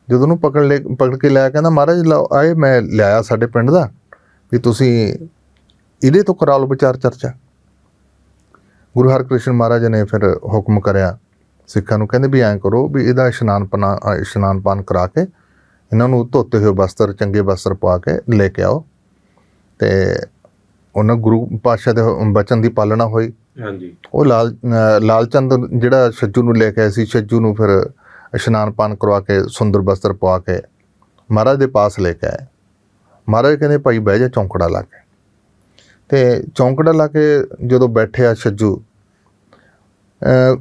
ਜਦੋਂ ਉਹਨੂੰ ਪਕੜ ਲੈ ਪਕੜ ਕੇ ਲਿਆ ਕਹਿੰਦਾ ਮਹਾਰਾਜ ਲਓ ਆਏ ਮੈਂ ਲਿਆਇਆ ਸਾਡੇ ਪਿੰਡ ਦਾ। ਵੀ ਤੁਸੀਂ ਇਹਦੇ ਤੋਂ ਕਰਾ ਲਓ ਵਿਚਾਰ ਚਰਚਾ। ਗੁਰੂ ਹਰਕ੍ਰਿਸ਼ਨ ਮਹਾਰਾਜ ਨੇ ਫਿਰ ਹੁਕਮ ਕਰਿਆ ਸਿੱਖਾਂ ਨੂੰ ਕਹਿੰਦੇ ਵੀ ਐਂ ਕਰੋ ਵੀ ਇਹਦਾ ਇਸ਼ਨਾਨ ਪਨਾ ਇਸ਼ਨਾਨ ਪਾਨ ਕਰਾ ਕੇ ਇਹਨਾਂ ਨੂੰ ਧੋਤੇ ਹੋਏ ਵਸਤਰ ਚੰਗੇ ਵਸਤਰ ਪਾ ਕੇ ਲੈ ਕੇ ਆਓ। ਤੇ ਉਹਨਾਂ ਗੁਰੂ ਪਾਤਸ਼ਾਹ ਦੇ ਬਚਨ ਦੀ ਪਾਲਣਾ ਹੋਈ। ਹਾਂਜੀ। ਉਹ ਲਾਲ ਅ, ਲਾਲ ਚੰਦ ਜਿਹੜਾ ਛੱਜੂ ਨੂੰ ਲੈ ਕੇ ਆਇਆ ਸੀ ਛੱਜੂ ਨੂੰ ਫਿਰ ਇਸ਼ਨਾਨ ਪਾਨ ਕਰਵਾ ਕੇ ਸੁੰਦਰ ਵਸਤਰ ਪਵਾ ਕੇ ਮਹਾਰਾਜ ਦੇ ਪਾਸ ਲੈ ਕੇ ਆਏ। ਮਹਾਰਾਜ ਕਹਿੰਦੇ ਭਾਈ ਬਹਿ ਜਾ ਚੌਂਕੜਾ ਲਾ ਕੇ। ਤੇ ਚੌਂਕੜਾ ਲਾ ਕੇ ਜਦੋਂ ਬੈਠਿਆ ਛੱਜੂ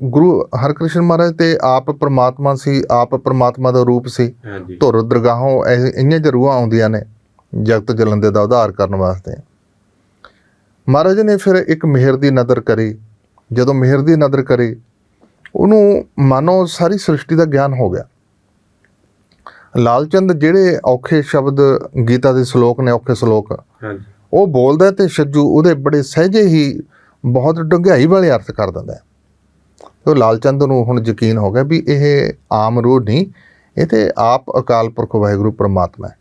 ਗੁਰੂ ਹਰਕ੍ਰਿਸ਼ਨ ਮਹਾਰਾਜ ਤੇ ਆਪ ਪ੍ਰਮਾਤਮਾ ਸੀ ਆਪ ਪ੍ਰਮਾਤਮਾ ਦਾ ਰੂਪ ਸੀ। ਧੁਰ ਦਰਗਾਹੋਂ ਇੰਨੀਆਂ ਜਰੂਆਂ ਆਉਂਦੀਆਂ ਨੇ ਜਗਤ ਜਲੰਦੇ ਦਾ ਉਧਾਰ ਕਰਨ ਵਾਸਤੇ। ਮਹਾਰਾਜ ਨੇ ਫਿਰ ਇੱਕ ਮਿਹਰ ਦੀ ਨਜ਼ਰ ਕਰੀ। ਜਦੋਂ ਮਿਹਰ ਦੀ ਨਜ਼ਰ ਕਰੀ ਉਹਨੂੰ ਮਾਨੋ ਸਾਰੀ ਸ੍ਰਿਸ਼ਟੀ ਦਾ ਗਿਆਨ ਹੋ ਗਿਆ। ਲਾਲਚੰਦ ਜਿਹੜੇ ਔਖੇ ਸ਼ਬਦ ਗੀਤਾ ਦੇ ਸ਼ਲੋਕ ਨੇ ਔਖੇ ਸ਼ਲੋਕ ਹਾਂਜੀ। ਉਹ ਬੋਲਦਾ ਤੇ ਛੱਜੂ ਉਹਦੇ ਬੜੇ ਸਹਿਜੇ ਹੀ ਬਹੁਤ ਡੁੰਘਾਈ ਵਾਲੇ ਅਰਥ ਕਰ ਦਿੰਦਾ ਹੈ। ਤੇ ਲਾਲਚੰਦ ਨੂੰ ਹੁਣ ਯਕੀਨ ਹੋ ਗਿਆ ਵੀ ਇਹ ਆਮ ਰੂਹ ਨਹੀਂ ਇਹ ਤੇ ਆਪ ਅਕਾਲ ਪੁਰਖ ਵਾਹਿਗੁਰੂ ਪ੍ਰਮਾਤਮਾ ਹੈ।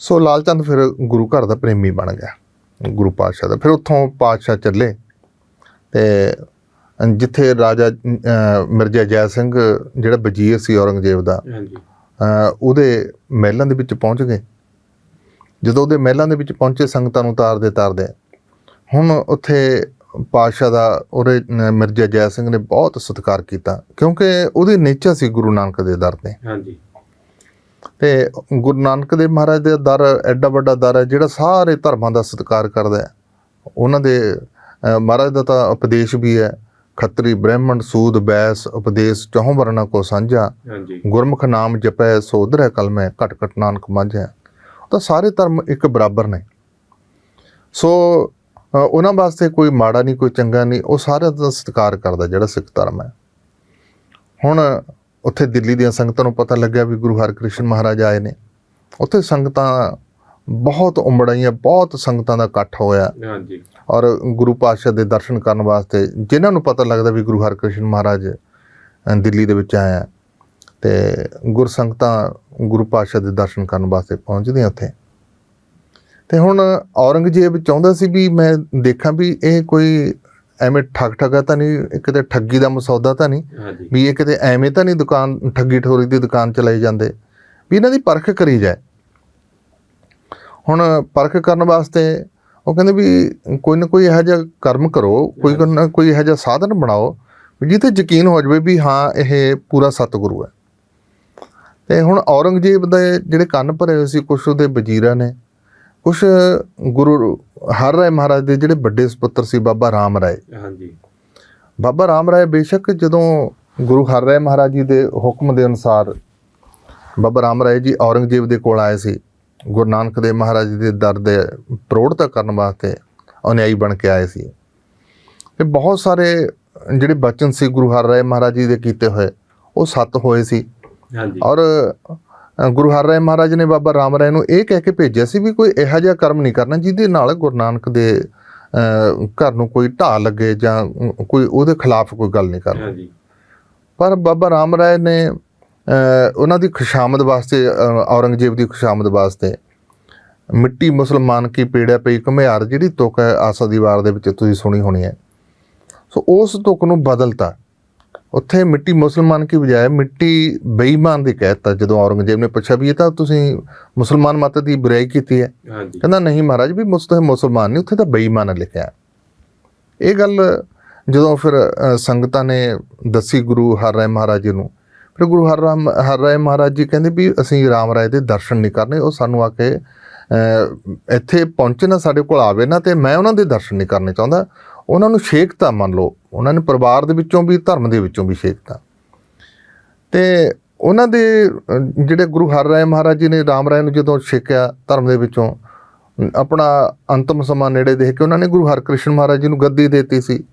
ਸੋ ਲਾਲਚੰਦ ਫਿਰ ਗੁਰੂ ਘਰ ਦਾ ਪ੍ਰੇਮੀ ਬਣ ਗਿਆ ਗੁਰੂ ਪਾਤਸ਼ਾਹ ਦਾ। ਫਿਰ ਉੱਥੋਂ ਪਾਤਸ਼ਾਹ ਚੱਲੇ ਤੇ ਜਿੱਥੇ ਰਾਜਾ ਮਿਰਜ਼ਾ ਜੈ ਸਿੰਘ ਜਿਹੜਾ ਵਜ਼ੀਰ ਸੀ ਔਰੰਗਜ਼ੇਬ ਦਾ ਉਹਦੇ ਮਹਿਲਾਂ ਦੇ ਵਿੱਚ ਪਹੁੰਚ ਗਏ। ਜਦੋਂ ਉਹਦੇ ਮਹਿਲਾਂ ਦੇ ਵਿੱਚ ਪਹੁੰਚੇ ਸੰਗਤਾਂ ਨੂੰ ਤਾਰਦੇ ਤਾਰਦੇ ਹੁਣ ਉੱਥੇ ਪਾਤਸ਼ਾਹ ਦਾ ਉਹਦੇ ਮਿਰਜ਼ਾ ਜੈ ਸਿੰਘ ਨੇ ਬਹੁਤ ਸਤਿਕਾਰ ਕੀਤਾ ਕਿਉਂਕਿ ਉਹਦੀ ਨੇਚਾ ਸੀ ਗੁਰੂ ਨਾਨਕ ਦੇ ਦਰ ਤੇ। ਹਾਂਜੀ। ਤੇ ਗੁਰੂ ਨਾਨਕ ਦੇਵ ਮਹਾਰਾਜ ਦੇ ਦਰ ਐਡਾ ਵੱਡਾ ਦਰ ਹੈ ਜਿਹੜਾ ਸਾਰੇ ਧਰਮਾਂ ਦਾ ਸਤਿਕਾਰ ਕਰਦਾ ਹੈ। ਉਹਨਾਂ ਦੇ ਮਹਾਰਾਜ ਦਾ ਤਾਂ ਉਪਦੇਸ਼ ਵੀ ਹੈ ਖੱਤਰੀ ਬ੍ਰਾਹਮਣ ਸੂਦ ਬੈਸ ਉਪਦੇਸ਼ ਚੌਹਾਂ ਵਰਨਾ ਕੋ ਸਾਂਝਾ। ਹਾਂਜੀ। ਗੁਰਮੁਖ ਨਾਮ ਜਪੈ ਸੋਧਰ ਕਲਮੈ ਘਟ ਘਟ ਨਾਨਕ ਮਾਝੈ। ਤਾਂ ਸਾਰੇ ਧਰਮ ਇੱਕ ਬਰਾਬਰ ਨੇ। ਸੋ ਉਹਨਾਂ ਵਾਸਤੇ ਕੋਈ ਮਾੜਾ ਨਹੀਂ ਕੋਈ ਚੰਗਾ ਨਹੀਂ ਉਹ ਸਾਰਿਆਂ ਦਾ ਸਤਿਕਾਰ ਕਰਦਾ ਜਿਹੜਾ ਸਿੱਖ ਧਰਮ ਹੈ। ਹੁਣ ਉੱਥੇ ਦਿੱਲੀ ਦੀਆਂ ਸੰਗਤਾਂ ਨੂੰ ਪਤਾ ਲੱਗਿਆ ਵੀ ਗੁਰੂ ਹਰਕ੍ਰਿਸ਼ਨ ਮਹਾਰਾਜ ਆਏ ਨੇ। ਉੱਥੇ ਸੰਗਤਾਂ ਬਹੁਤ ਉਮੜਾਈਆਂ ਬਹੁਤ ਸੰਗਤਾਂ ਦਾ ਇਕੱਠ ਹੋਇਆ। ਹਾਂਜੀ। ਔਰ ਗੁਰੂ ਪਾਤਸ਼ਾਹ ਦੇ ਦਰਸ਼ਨ ਕਰਨ ਵਾਸਤੇ ਜਿਨ੍ਹਾਂ ਨੂੰ ਪਤਾ ਲੱਗਦਾ ਵੀ ਗੁਰੂ ਹਰਕ੍ਰਿਸ਼ਨ ਮਹਾਰਾਜ ਦਿੱਲੀ ਦੇ ਵਿੱਚ ਆਇਆ ਤੇ ਗੁਰ ਸੰਗਤਾਂ ਗੁਰੂ ਪਾਤਸ਼ਾਹ ਦੇ ਦਰਸ਼ਨ ਕਰਨ ਵਾਸਤੇ ਪਹੁੰਚਦੀਆਂ ਉੱਥੇ। ਤੇ ਹੁਣ ਔਰੰਗਜ਼ੇਬ ਚਾਹੁੰਦਾ ਸੀ ਵੀ ਮੈਂ ਦੇਖਾਂ ਵੀ ਇਹ ਕੋਈ ਐਵੇਂ ਠੱਗ ਠੱਗਾ ਤਾਂ ਨਹੀਂ ਕਿਤੇ ਠੱਗੀ ਦਾ ਮਸੌਦਾ ਤਾਂ ਨਹੀਂ? ਵੀ ਇਹ ਕਿਤੇ ਐਵੇਂ ਤਾਂ ਨਹੀਂ ਦੁਕਾਨ ਠੱਗੀ ਠੋਰੀ ਦੀ ਦੁਕਾਨ ਚਲਾਈ ਜਾਂਦੇ? ਵੀ ਇਹਨਾਂ ਦੀ ਪਰਖ ਕਰੀ ਜਾਏ। ਹੁਣ ਪਰਖ ਕਰਨ ਵਾਸਤੇ ਉਹ ਕਹਿੰਦੇ ਵੀ ਕੋਈ ਨਾ ਕੋਈ ਇਹੋ ਜਿਹਾ ਕਰਮ ਕਰੋ ਕੋਈ ਨਾ ਕੋਈ ਇਹੋ ਜਿਹਾ ਸਾਧਨ ਬਣਾਓ ਵੀ ਜਿੱਥੇ ਯਕੀਨ ਹੋ ਜਾਵੇ ਵੀ ਹਾਂ ਇਹ ਪੂਰਾ ਸਤਿਗੁਰੂ ਹੈ। ਤੇ ਹੁਣ ਔਰੰਗਜ਼ੇਬ ਦੇ ਜਿਹੜੇ ਕੰਨ ਭਰੇ ਹੋਏ ਸੀ ਕੁਛ ਉਹਦੇ ਵਜ਼ੀਰਾਂ ਨੇ ਕੁਛ ਗੁਰੂ ਹਰ ਰਾਏ ਮਹਾਰਾਜ ਦੇ ਜਿਹੜੇ ਵੱਡੇ ਸੁਪੁੱਤਰ ਸੀ ਬਾਬਾ ਰਾਮ ਰਾਏ। ਹਾਂਜੀ। ਬਾਬਾ ਰਾਮ ਰਾਏ ਬੇਸ਼ੱਕ ਜਦੋਂ ਗੁਰੂ ਹਰਰਾਏ ਮਹਾਰਾਜ ਜੀ ਦੇ ਹੁਕਮ ਦੇ ਅਨੁਸਾਰ ਬਾਬਾ ਰਾਮ ਰਾਏ ਜੀ ਔਰੰਗਜ਼ੇਬ ਦੇ ਕੋਲ ਆਏ ਸੀ ਗੁਰੂ ਨਾਨਕ ਦੇਵ ਮਹਾਰਾਜ ਜੀ ਦੇ ਦਰ ਦੇ ਪ੍ਰੋੜਤਾ ਕਰਨ ਵਾਸਤੇ ਅਨੁਯਾਈ ਬਣ ਕੇ ਆਏ ਸੀ। ਤੇ ਬਹੁਤ ਸਾਰੇ ਜਿਹੜੇ ਬਚਨ ਸੀ ਗੁਰੂ ਹਰਰਾਏ ਮਹਾਰਾਜ ਜੀ ਦੇ ਕੀਤੇ ਹੋਏ ਉਹ ਸੱਤ ਹੋਏ ਸੀ। ਹਾਂਜੀ। ਔਰ ਗੁਰੂ ਹਰਰਾਏ ਮਹਾਰਾਜ ਨੇ ਬਾਬਾ ਰਾਮ ਰਾਏ ਨੂੰ ਇਹ ਕਹਿ ਕੇ ਭੇਜਿਆ ਸੀ ਵੀ ਕੋਈ ਇਹੋ ਜਿਹਾ ਕਰਮ ਨਹੀਂ ਕਰਨਾ ਜਿਹਦੇ ਨਾਲ ਗੁਰੂ ਨਾਨਕ ਦੇ ਘਰ ਨੂੰ ਕੋਈ ਢਾਹ ਲੱਗੇ ਜਾਂ ਕੋਈ ਉਹਦੇ ਖਿਲਾਫ ਕੋਈ ਗੱਲ ਨਹੀਂ ਕਰਨੀ। ਹਾਂਜੀ। ਪਰ ਬਾਬਾ ਰਾਮ ਰਾਏ ਨੇ ਉਹਨਾਂ ਦੀ ਖੁਸ਼ਾਮਦ ਵਾਸਤੇ ਔਰੰਗਜ਼ੇਬ ਦੀ ਖੁਸ਼ਾਮਦ ਵਾਸਤੇ ਮਿੱਟੀ ਮੁਸਲਮਾਨ ਕੀ ਪੀੜਿਆ ਪਈ ਘੁਮਿਆਰ ਜਿਹੜੀ ਤੁਕ ਹੈ ਆਸਾ ਦੀ ਵਾਰ ਦੇ ਵਿੱਚ ਤੁਸੀਂ ਸੁਣੀ ਹੋਣੀ ਹੈ। ਸੋ ਉਸ ਤੁਕ ਨੂੰ ਬਦਲਤਾ। ਉੱਥੇ ਮਿੱਟੀ ਮੁਸਲਮਾਨ ਕੀ ਬਜਾਏ ਮਿੱਟੀ ਬੇਈਮਾਨ ਦੀ ਕਹਿਤਾ ਜਦੋਂ ਔਰੰਗਜ਼ੇਬ ਨੇ ਪੁੱਛਿਆ ਵੀ ਇਹ ਤਾਂ ਤੁਸੀਂ ਮੁਸਲਮਾਨ ਮਤ ਦੀ ਬੁਰਾਈ ਕੀਤੀ ਹੈ। ਕਹਿੰਦਾ ਨਹੀਂ ਮਹਾਰਾਜ ਵੀ ਮੁਸਤਹ ਮੁਸਲਮਾਨ ਨਹੀਂ ਉੱਥੇ ਤਾਂ ਬੇਈਮਾਨ ਲਿਖਿਆ। ਇਹ ਗੱਲ ਜਦੋਂ ਫਿਰ ਸੰਗਤਾਂ ਨੇ ਦੱਸੀ ਗੁਰੂ ਹਰਰਾਏ ਮਹਾਰਾਜ ਜੀ ਨੂੰ ਫਿਰ ਗੁਰੂ ਹਰਰਾਮ ਹਰਰਾਏ ਮਹਾਰਾਜ ਜੀ ਕਹਿੰਦੇ ਵੀ ਅਸੀਂ ਰਾਮ ਰਾਏ ਦੇ ਦਰਸ਼ਨ ਨਹੀਂ ਕਰਨੇ ਉਹ ਸਾਨੂੰ ਆ ਕੇ ਇੱਥੇ ਪਹੁੰਚੇ ਨਾ ਸਾਡੇ ਕੋਲ ਆਵੇ ਨਾ ਤੇ ਮੈਂ ਉਹਨਾਂ ਦੇ ਦਰਸ਼ਨ ਨਹੀਂ ਕਰਨੇ ਚਾਹੁੰਦਾ। ਉਹਨਾਂ ਨੂੰ ਸ਼ੇਖਤਾ ਮੰਨ ਲਓ, ਉਹਨਾਂ ਨੇ ਪਰਿਵਾਰ ਦੇ ਵਿੱਚੋਂ ਵੀ, ਧਰਮ ਦੇ ਵਿੱਚੋਂ ਵੀ ਸ਼ੇਖਤਾ। ਤੇ ਉਹਨਾਂ ਦੇ ਜਿਹੜੇ ਗੁਰੂ ਹਰ ਰਾਏ ਮਹਾਰਾਜ ਜੀ ਨੇ ਰਾਮ ਰਾਏ ਨੂੰ ਜਦੋਂ ਛੇਕਿਆ ਧਰਮ ਦੇ ਵਿੱਚੋਂ, ਆਪਣਾ ਅੰਤਮ ਸਮਾਂ ਨੇੜੇ ਦੇਖ ਕੇ ਉਹਨਾਂ ਨੇ ਗੁਰੂ ਹਰਕ੍ਰਿਸ਼ਨ ਮਹਾਰਾਜ ਜੀ ਨੂੰ ਗੱਦੀ ਦਿੱਤੀ ਸੀ।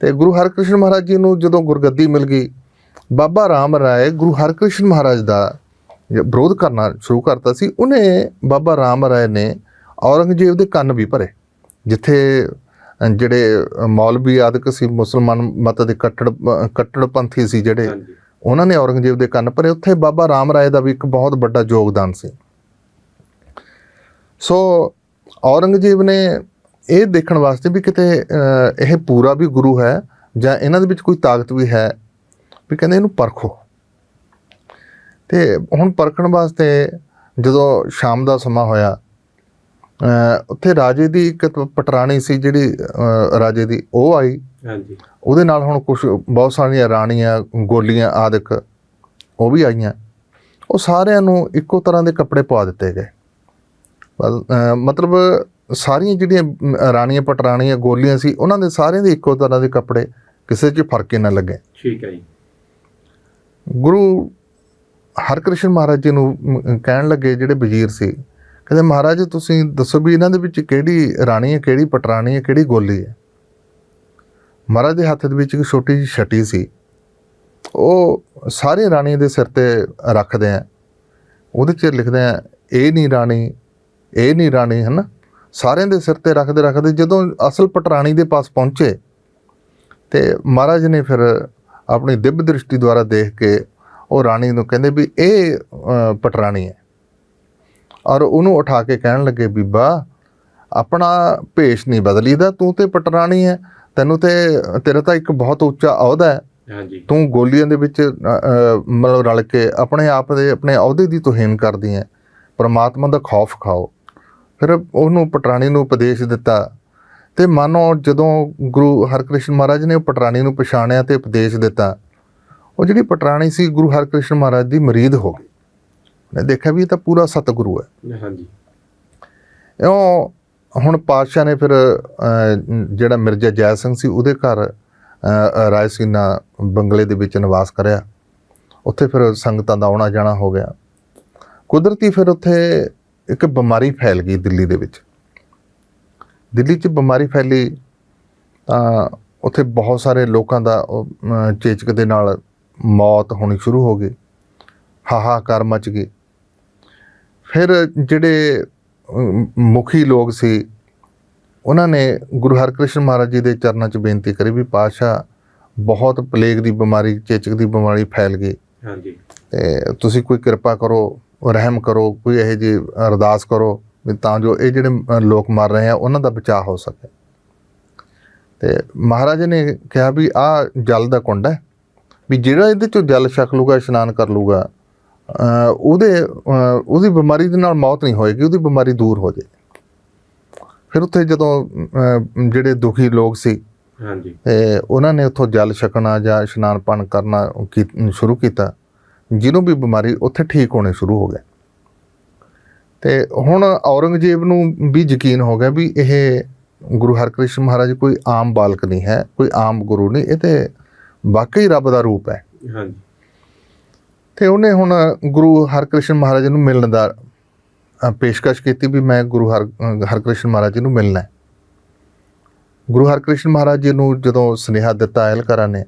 ਤੇ ਗੁਰੂ ਹਰਕ੍ਰਿਸ਼ਨ ਮਹਾਰਾਜ ਜੀ ਨੂੰ ਜਦੋਂ ਗੁਰਗੱਦੀ ਮਿਲ ਗਈ, ਬਾਬਾ ਰਾਮ ਰਾਏ ਗੁਰੂ ਹਰਕ੍ਰਿਸ਼ਨ ਮਹਾਰਾਜ ਦਾ ਜ- ਵਿਰੋਧ ਕਰਨਾ ਸ਼ੁਰੂ ਕਰਤਾ ਸੀ। ਉਹਨੇ ਬਾਬਾ ਰਾਮ ਰਾਏ ਨੇ ਔਰੰਗਜ਼ੇਬ ਦੇ ਕੰਨ ਵੀ ਭਰੇ, ਜਿੱਥੇ ਜਿਹੜੇ ਮੌਲਵੀ ਆਦਿਕ ਸੀ ਮੁਸਲਮਾਨ ਮਤ ਦੇ ਕੱਟੜ ਅ, ਕੱਟੜਪੰਥੀ ਸੀ ਜਿਹੜੇ ਉਹਨਾਂ ਨੇ ਔਰੰਗਜ਼ੇਬ ਦੇ ਕੰਨ ਭਰੇ। ਉੱਥੇ ਬਾਬਾ ਰਾਮ ਰਾਏ ਦਾ ਵੀ ਇੱਕ ਬਹੁਤ ਵੱਡਾ ਯੋਗਦਾਨ ਸੀ। ਸੋ ਔਰੰਗਜ਼ੇਬ ਨੇ ਇਹ ਦੇਖਣ ਵਾਸਤੇ ਵੀ ਕਿਤੇ ਇਹ ਪੂਰਾ ਵੀ ਗੁਰੂ ਹੈ ਜਾਂ ਇਹਨਾਂ ਦੇ ਵਿੱਚ ਕੋਈ ਤਾਕਤ ਵੀ ਹੈ ਵੀ ਕਹਿੰਦੇ ਇਹਨੂੰ ਪਰਖੋ। ਤੇ ਹੁਣ ਪਰਖਣ ਵਾਸਤੇ ਜਦੋਂ ਸ਼ਾਮ ਦਾ ਸਮਾਂ ਹੋਇਆ ਉੱਥੇ ਰਾਜੇ ਦੀ ਇੱਕ ਪਟਰਾਣੀ ਸੀ ਜਿਹੜੀ ਰਾਜੇ ਦੀ ਉਹ ਆਈ। ਹਾਂਜੀ। ਉਹਦੇ ਨਾਲ ਹੁਣ ਕੁਝ ਬਹੁਤ ਸਾਰੀਆਂ ਰਾਣੀਆਂ ਗੋਲੀਆਂ ਆਦਿਕ ਉਹ ਵੀ ਆਈਆਂ। ਉਹ ਸਾਰਿਆਂ ਨੂੰ ਇੱਕੋ ਤਰ੍ਹਾਂ ਦੇ ਕੱਪੜੇ ਪਵਾ ਦਿੱਤੇ ਗਏ। ਮਤਲਬ ਸਾਰੀਆਂ ਜਿਹੜੀਆਂ ਰਾਣੀਆਂ ਪਟਰਾਣੀਆਂ ਗੋਲੀਆਂ ਸੀ ਉਹਨਾਂ ਦੇ ਸਾਰਿਆਂ ਦੇ ਇੱਕੋ ਤਰ੍ਹਾਂ ਦੇ ਕੱਪੜੇ ਕਿਸੇ 'ਚ ਫ਼ਰਕ ਹੀ ਨਾ ਲੱਗੇ। ਠੀਕ ਹੈ ਜੀ। ਗੁਰੂ ਹਰਕ੍ਰਿਸ਼ਨ ਮਹਾਰਾਜ ਜੀ ਨੂੰ ਕਹਿਣ ਲੱਗੇ ਜਿਹੜੇ ਵਜ਼ੀਰ ਸੀ ਕਹਿੰਦੇ, ਮਹਾਰਾਜ, ਤੁਸੀਂ ਦੱਸੋ ਵੀ ਇਹਨਾਂ ਦੇ ਵਿੱਚ ਕਿਹੜੀ ਰਾਣੀ ਹੈ, ਕਿਹੜੀ ਪਟਰਾਣੀ ਹੈ, ਕਿਹੜੀ ਗੋਲੀ ਹੈ? ਮਹਾਰਾਜ ਦੇ ਹੱਥ ਦੇ ਵਿੱਚ ਇੱਕ ਛੋਟੀ ਜਿਹੀ ਛਟੀ ਸੀ। ਉਹ ਸਾਰੇ ਰਾਣੀ ਦੇ ਸਿਰ ਤੇ ਰੱਖਦੇ ਆ। ਉਹਦੇ 'ਚ ਲਿਖਦੇ ਆ, ਇਹ ਨਹੀਂ ਰਾਣੀ, ਇਹ ਨਹੀਂ ਰਾਣੀ ਹੈ ਨਾ ਸਾਰਿਆਂ ਦੇ ਸਿਰ ਤੇ ਰੱਖਦੇ ਰੱਖਦੇ ਜਦੋਂ ਅਸਲ ਪਟਰਾਣੀ ਦੇ ਪਾਸ ਪਹੁੰਚੇ ਤੇ ਮਹਾਰਾਜ ਨੇ ਫਿਰ ਆਪਣੀ ਦਿਵ ਦ੍ਰਿਸ਼ਟੀ ਦੁਆਰਾ ਦੇਖ ਕੇ ਉਹ ਰਾਣੀ ਨੂੰ ਕਹਿੰਦੇ ਵੀ ਇਹ ਪਟਰਾਣੀ ਹੈ। ਔਰ ਉਹਨੂੰ ਉਠਾ ਕੇ ਕਹਿਣ ਲੱਗੇ ਬੀਬਾ ਆਪਣਾ ਭੇਸ਼ ਨਹੀਂ ਬਦਲੀਦਾ ਤੂੰ ਤੇ ਪਟਰਾਣੀ ਹੈ ਤੈਨੂੰ ਤੇ ਤੇਰਾ ਤਾਂ ਇੱਕ ਬਹੁਤ ਉੱਚਾ ਅਹੁਦਾ ਹੈ ਹਾਂਜੀ। ਤੂੰ ਗੋਲੀਆਂ ਦੇ ਵਿੱਚ ਮਤਲਬ ਰਲ ਕੇ ਆਪਣੇ ਆਪ ਦੇ ਆਪਣੇ ਅਹੁਦੇ ਦੀ ਤੋਹੀਨ ਕਰਦੀ ਹੈ ਪ੍ਰਮਾਤਮਾ ਦਾ ਖੌਫ ਖਾਓ। ਫਿਰ ਉਹਨੂੰ ਪਟਰਾਣੀ ਨੂੰ ਉਪਦੇਸ਼ ਦਿੱਤਾ। ਤੇ ਮਾਨੋ ਜਦੋਂ ਗੁਰੂ ਹਰਕ੍ਰਿਸ਼ਨ ਮਹਾਰਾਜ ਨੇ ਉਹ ਪਟਰਾਣੀ ਨੂੰ ਪਛਾਣਿਆ ਤੇ ਉਪਦੇਸ਼ ਦਿੱਤਾ ਉਹ ਜਿਹੜੀ ਪਟਰਾਣੀ ਸੀ ਗੁਰੂ ਹਰਕ੍ਰਿਸ਼ਨ ਮਹਾਰਾਜ ਦੀ ਮਰੀਦ ਹੋ ਗਈ। ਉਹਨੇ ਦੇਖਿਆ ਵੀ ਇਹ ਤਾਂ ਪੂਰਾ ਸਤਿਗੁਰੂ ਹੈ। ਹਾਂਜੀ। ਇਉਂ ਹੁਣ ਪਾਤਸ਼ਾਹ ਨੇ ਫਿਰ ਜਿਹੜਾ ਮਿਰਜ਼ਾ ਜੈ ਸਿੰਘ ਸੀ ਉਹਦੇ ਘਰ ਰਾਇਸੀਨਾ ਬੰਗਲੇ ਦੇ ਵਿੱਚ ਨਿਵਾਸ ਕਰਿਆ। ਉੱਥੇ ਫਿਰ ਸੰਗਤਾਂ ਦਾ ਆਉਣਾ ਜਾਣਾ ਹੋ ਗਿਆ। ਕੁਦਰਤੀ ਫਿਰ ਉੱਥੇ ਇੱਕ ਬਿਮਾਰੀ ਫੈਲ ਗਈ ਦਿੱਲੀ ਦੇ ਵਿੱਚ। ਦਿੱਲੀ 'ਚ ਬਿਮਾਰੀ ਫੈਲੀ ਤਾਂ ਉੱਥੇ ਬਹੁਤ ਸਾਰੇ ਲੋਕਾਂ ਦਾ ਚੇਚਕ ਦੇ ਨਾਲ ਮੌਤ ਹੋਣੀ ਸ਼ੁਰੂ ਹੋ ਗਈ। ਹਾਹਾਕਾਰ ਮਚ ਗਈ। ਫਿਰ ਜਿਹੜੇ ਮੁਖੀ ਲੋਕ ਸੀ ਉਹਨਾਂ ਨੇ ਗੁਰੂ ਹਰਕ੍ਰਿਸ਼ਨ ਮਹਾਰਾਜ ਜੀ ਦੇ ਚਰਨਾਂ 'ਚ ਬੇਨਤੀ ਕਰੀ ਵੀ ਪਾਤਸ਼ਾਹ ਬਹੁਤ ਪਲੇਗ ਦੀ ਬਿਮਾਰੀ ਚੇਚਕ ਦੀ ਬਿਮਾਰੀ ਫੈਲ ਗਈ। ਹਾਂਜੀ। ਤੇ ਤੁਸੀਂ ਕੋਈ ਕਿਰਪਾ ਕਰੋ ਰਹਿਮ ਕਰੋ ਕੋਈ ਇਹੋ ਜਿਹੀ ਅਰਦਾਸ ਕਰੋ ਵੀ ਤਾਂ ਜੋ ਇਹ ਜਿਹੜੇ ਲੋਕ ਮਰ ਰਹੇ ਆ ਉਹਨਾਂ ਦਾ ਬਚਾਅ ਹੋ ਸਕੇ। ਤੇ ਮਹਾਰਾਜ ਨੇ ਕਿਹਾ ਵੀ ਆ ਜਲ ਦਾ ਕੁੰਡ ਹੈ ਵੀ ਜਿਹੜਾ ਇਹਦੇ ਚੋਂ ਜਲ ਛਕ ਲੂਗਾ ਇਸ਼ਨਾਨ ਕਰ ਲੂਗਾ ਉਹਦੇ ਉਹਦੀ ਬਿਮਾਰੀ ਦੇ ਨਾਲ ਮੌਤ ਨਹੀਂ ਹੋਏਗੀ ਉਹਦੀ ਬਿਮਾਰੀ ਦੂਰ ਹੋ ਜਾਏ ਫਿਰ ਉੱਥੇ ਜਦੋਂ ਜਿਹੜੇ ਦੁਖੀ ਲੋਕ ਸੀ ਹਾਂਜੀ। ਤੇ ਉਹਨਾਂ ਨੇ ਉੱਥੋਂ ਜਲ ਛਕਣਾ ਜਾਂ ਇਸ਼ਨਾਨ ਪਾਣ ਕਰਨਾ ਸ਼ੁਰੂ ਕੀਤਾ ਜਿਹਨੂੰ ਵੀ ਬਿਮਾਰੀ ਉੱਥੇ ਠੀਕ ਹੋਣੇ ਸ਼ੁਰੂ ਹੋ ਗਏ। ਤੇ ਹੁਣ ਔਰੰਗਜ਼ੇਬ ਨੂੰ ਵੀ ਯਕੀਨ ਹੋ ਗਿਆ ਵੀ ਇਹ ਗੁਰੂ ਹਰਕ੍ਰਿਸ਼ਨ ਮਹਾਰਾਜ ਕੋਈ ਆਮ ਬਾਲਕ ਨਹੀਂ ਹੈ ਕੋਈ ਆਮ ਗੁਰੂ ਨਹੀਂ ਇਹ ਤੇ ਵਾਕਈ ਰੱਬ ਦਾ ਰੂਪ ਹੈ। ਹਾਂਜੀ। ਤੇ ਉਹਨੇ ਹੁਣ ਗੁਰੂ ਹਰਕ੍ਰਿਸ਼ਨ ਮਹਾਰਾਜ ਨੂੰ ਮਿਲਣ ਦਾ ਪੇਸ਼ਕਸ਼ ਕੀਤੀ ਵੀ ਮੈਂ ਗੁਰੂ ਹਰ ਹਰਕ੍ਰਿਸ਼ਨ ਮਹਾਰਾਜ ਜੀ ਨੂੰ ਮਿਲਣਾ ਹੈ। ਗੁਰੂ ਹਰਕ੍ਰਿਸ਼ਨ ਮਹਾਰਾਜ ਜੀ ਨੂੰ ਜਦੋਂ ਸੁਨੇਹਾ ਦਿੱਤਾ ਅਹਿਲਕਾਰਾਂ ਨੇ,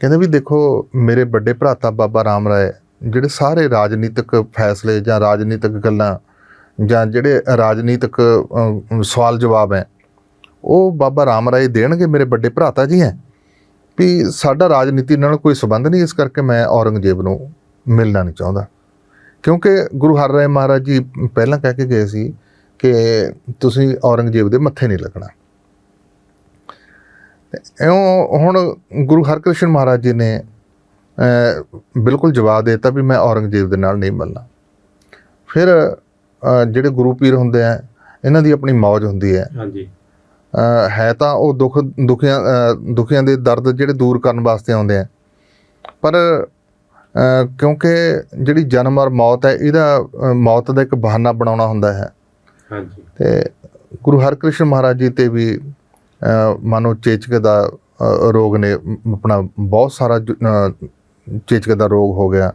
ਕਹਿੰਦੇ ਵੀ ਦੇਖੋ ਮੇਰੇ ਵੱਡੇ ਭਰਾਤਾ ਬਾਬਾ ਰਾਮ ਰਾਏ ਜਿਹੜੇ ਸਾਰੇ ਰਾਜਨੀਤਿਕ ਫੈਸਲੇ ਜਾਂ ਰਾਜਨੀਤਿਕ ਗੱਲਾਂ ਜਾਂ ਜਿਹੜੇ ਰਾਜਨੀਤਿਕ ਸਵਾਲ ਜਵਾਬ ਹੈ, ਉਹ ਬਾਬਾ ਰਾਮ ਰਾਏ ਦੇਣਗੇ, ਮੇਰੇ ਵੱਡੇ ਭਰਾਤਾ ਜੀ ਹੈ। ਵੀ ਸਾਡਾ ਰਾਜਨੀਤੀ ਨਾਲ ਕੋਈ ਸਬੰਧ ਨਹੀਂ ਇਸ ਕਰਕੇ ਮੈਂ ਔਰੰਗਜ਼ੇਬ ਨੂੰ ਮਿਲਣਾ ਨਹੀਂ ਚਾਹੁੰਦਾ। ਕਿਉਂਕਿ ਗੁਰੂ ਹਰਰਾਏ ਮਹਾਰਾਜ ਜੀ ਪਹਿਲਾਂ ਕਹਿ ਕੇ ਗਏ ਸੀ ਕਿ ਤੁਸੀਂ ਔਰੰਗਜ਼ੇਬ ਦੇ ਮੱਥੇ ਨਹੀਂ ਲੱਗਣਾ। ਇਉਂ ਹੁਣ ਗੁਰੂ ਹਰਕ੍ਰਿਸ਼ਨ ਮਹਾਰਾਜ ਜੀ ਨੇ ਬਿਲਕੁਲ ਜਵਾਬ ਦੇ ਦਿੱਤਾ ਵੀ ਮੈਂ ਔਰੰਗਜ਼ੇਬ ਦੇ ਨਾਲ ਨਹੀਂ ਮਿਲਣਾ। ਫਿਰ ਜਿਹੜੇ ਗੁਰੂ ਪੀਰ ਹੁੰਦੇ ਆ ਇਹਨਾਂ ਦੀ ਆਪਣੀ ਮੌਜ ਹੁੰਦੀ ਹੈ। ਹਾਂਜੀ। ਹੈ ਤਾਂ ਉਹ ਦੁੱਖ ਦੁਖੀਆਂ ਦੁਖੀਆਂ ਦੇ ਦਰਦ ਜਿਹੜੇ ਦੂਰ ਕਰਨ ਵਾਸਤੇ ਆਉਂਦੇ ਆ। ਪਰ ਕਿਉਂਕਿ ਜਿਹੜੀ ਜਨਮ ਔਰ ਮੌਤ ਹੈ ਇਹਦਾ ਮੌਤ ਦਾ ਇੱਕ ਬਹਾਨਾ ਬਣਾਉਣਾ ਹੁੰਦਾ ਹੈ। ਹਾਂਜੀ। ਤੇ ਗੁਰੂ ਹਰਕ੍ਰਿਸ਼ਨ ਮਹਾਰਾਜ ਜੀ ਤੇ ਵੀ ਮਾਨੋ ਚੇਚਕ ਦਾ ਰੋਗ ਨੇ ਆਪਣਾ ਬਹੁਤ ਸਾਰਾ ਚੇਚਕ ਦਾ ਰੋਗ ਹੋ ਗਿਆ।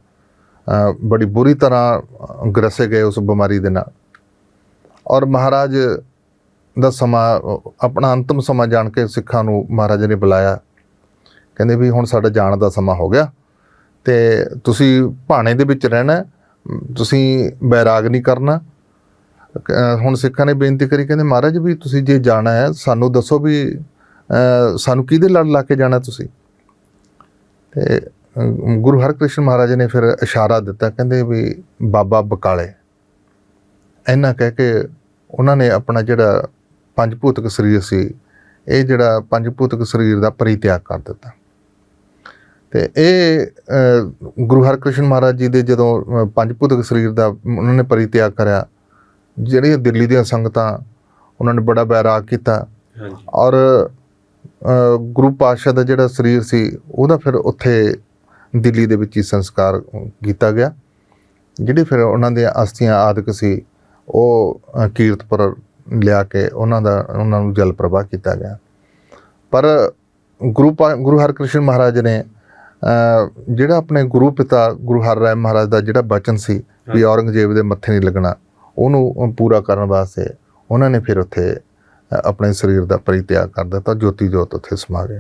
ਬੜੀ ਬੁਰੀ ਤਰ੍ਹਾਂ ਗਰਸੇ ਗਏ ਉਸ ਬਿਮਾਰੀ ਦੇ ਨਾਲ। ਔਰ ਮਹਾਰਾਜ ਦਾ ਸਮਾਂ ਆਪਣਾ ਅੰਤਮ ਸਮਾਂ ਜਾਣ ਕੇ ਸਿੱਖਾਂ ਨੂੰ ਮਹਾਰਾਜ ਨੇ ਬੁਲਾਇਆ। ਕਹਿੰਦੇ ਵੀ ਹੁਣ ਸਾਡਾ ਜਾਣ ਦਾ ਸਮਾਂ ਹੋ ਗਿਆ। ਤੇ ਤੁਸੀਂ ਭਾਣੇ ਦੇ ਵਿੱਚ ਰਹਿਣਾ ਤੁਸੀਂ ਬੈਰਾਗ ਨਹੀਂ ਕਰਨਾ। ਹੁਣ ਸਿੱਖਾਂ ਨੇ ਬੇਨਤੀ ਕਰੀ, ਕਹਿੰਦੇ ਮਹਾਰਾਜ ਵੀ ਤੁਸੀਂ ਜੇ ਜਾਣਾ ਹੈ, ਸਾਨੂੰ ਦੱਸੋ ਵੀ ਸਾਨੂੰ ਕਿਹਦੇ ਲੜ ਲਾ ਕੇ ਜਾਣਾ ਤੁਸੀਂ? ਤੇ ਗੁਰੂ ਹਰਕ੍ਰਿਸ਼ਨ ਮਹਾਰਾਜ ਨੇ ਫਿਰ ਇਸ਼ਾਰਾ ਦਿੱਤਾ, ਕਹਿੰਦੇ ਵੀ ਬਾਬਾ ਬਕਾਲੇ। ਇਹਨਾਂ ਕਹਿ ਕੇ ਉਹਨਾਂ ਨੇ ਆਪਣਾ ਜਿਹੜਾ ਪੰਜ ਭੂਤਕ ਸਰੀਰ ਸੀ, ਇਹ ਜਿਹੜਾ ਪੰਜ ਭੂਤਕ ਸਰੀਰ ਦਾ ਪਰਿਤਿਆਗ ਕਰ ਦਿੱਤਾ। ਤੇ ਇਹ ਗੁਰੂ ਹਰਕ੍ਰਿਸ਼ਨ ਮਹਾਰਾਜ ਜੀ ਦੇ ਜਦੋਂ ਪੰਜ ਭੂਤਕ ਸਰੀਰ ਦਾ ਉਹਨਾਂ ਨੇ ਪਰਿਤਿਆਗ ਕਰਿਆ ਜਿਹੜੀਆਂ ਦਿੱਲੀ ਦੀਆਂ ਸੰਗਤਾਂ ਉਹਨਾਂ ਨੇ ਬੜਾ ਬੈਰਾਗ ਕੀਤਾ। ਹਾਂਜੀ। ਔਰ ਗੁਰੂ ਪਾਤਸ਼ਾਹ ਦਾ ਜਿਹੜਾ ਸਰੀਰ ਸੀ ਉਹਦਾ ਫਿਰ ਉੱਥੇ ਦਿੱਲੀ ਦੇ ਵਿੱਚ ਹੀ ਸੰਸਕਾਰ ਕੀਤਾ ਗਿਆ। ਜਿਹੜੀ ਫਿਰ ਉਹਨਾਂ ਦੀਆਂ ਅਸਥੀਆਂ ਆਦਿਕ ਸੀ ਉਹ ਕੀਰਤਪੁਰ ਲਿਆ ਕੇ ਉਹਨਾਂ ਦਾ ਉਹਨਾਂ ਨੂੰ ਜਲ ਪ੍ਰਵਾਹ ਕੀਤਾ ਗਿਆ। ਪਰ ਗੁਰੂ ਗੁਰੂ ਹਰਕ੍ਰਿਸ਼ਨ ਮਹਾਰਾਜ ਨੇ ਜਿਹੜਾ ਆਪਣੇ ਗੁਰੂ ਪਿਤਾ ਗੁਰੂ ਹਰਰਾਏ ਮਹਾਰਾਜ ਦਾ ਜਿਹੜਾ ਬਚਨ ਸੀ ਵੀ ਔਰੰਗਜ਼ੇਬ ਦੇ ਮੱਥੇ ਨਹੀਂ ਲੱਗਣਾ ਉਹਨੂੰ ਪੂਰਾ ਕਰਨ ਵਾਸਤੇ ਉਹਨਾਂ ਨੇ ਫਿਰ ਉੱਥੇ ਆਪਣੇ ਸਰੀਰ ਦਾ ਪਰਿਤਿਆਗ ਕਰ ਦਿੱਤਾ ਜੋਤੀ ਜੋਤ ਉੱਥੇ ਸਮਾ ਗਏ।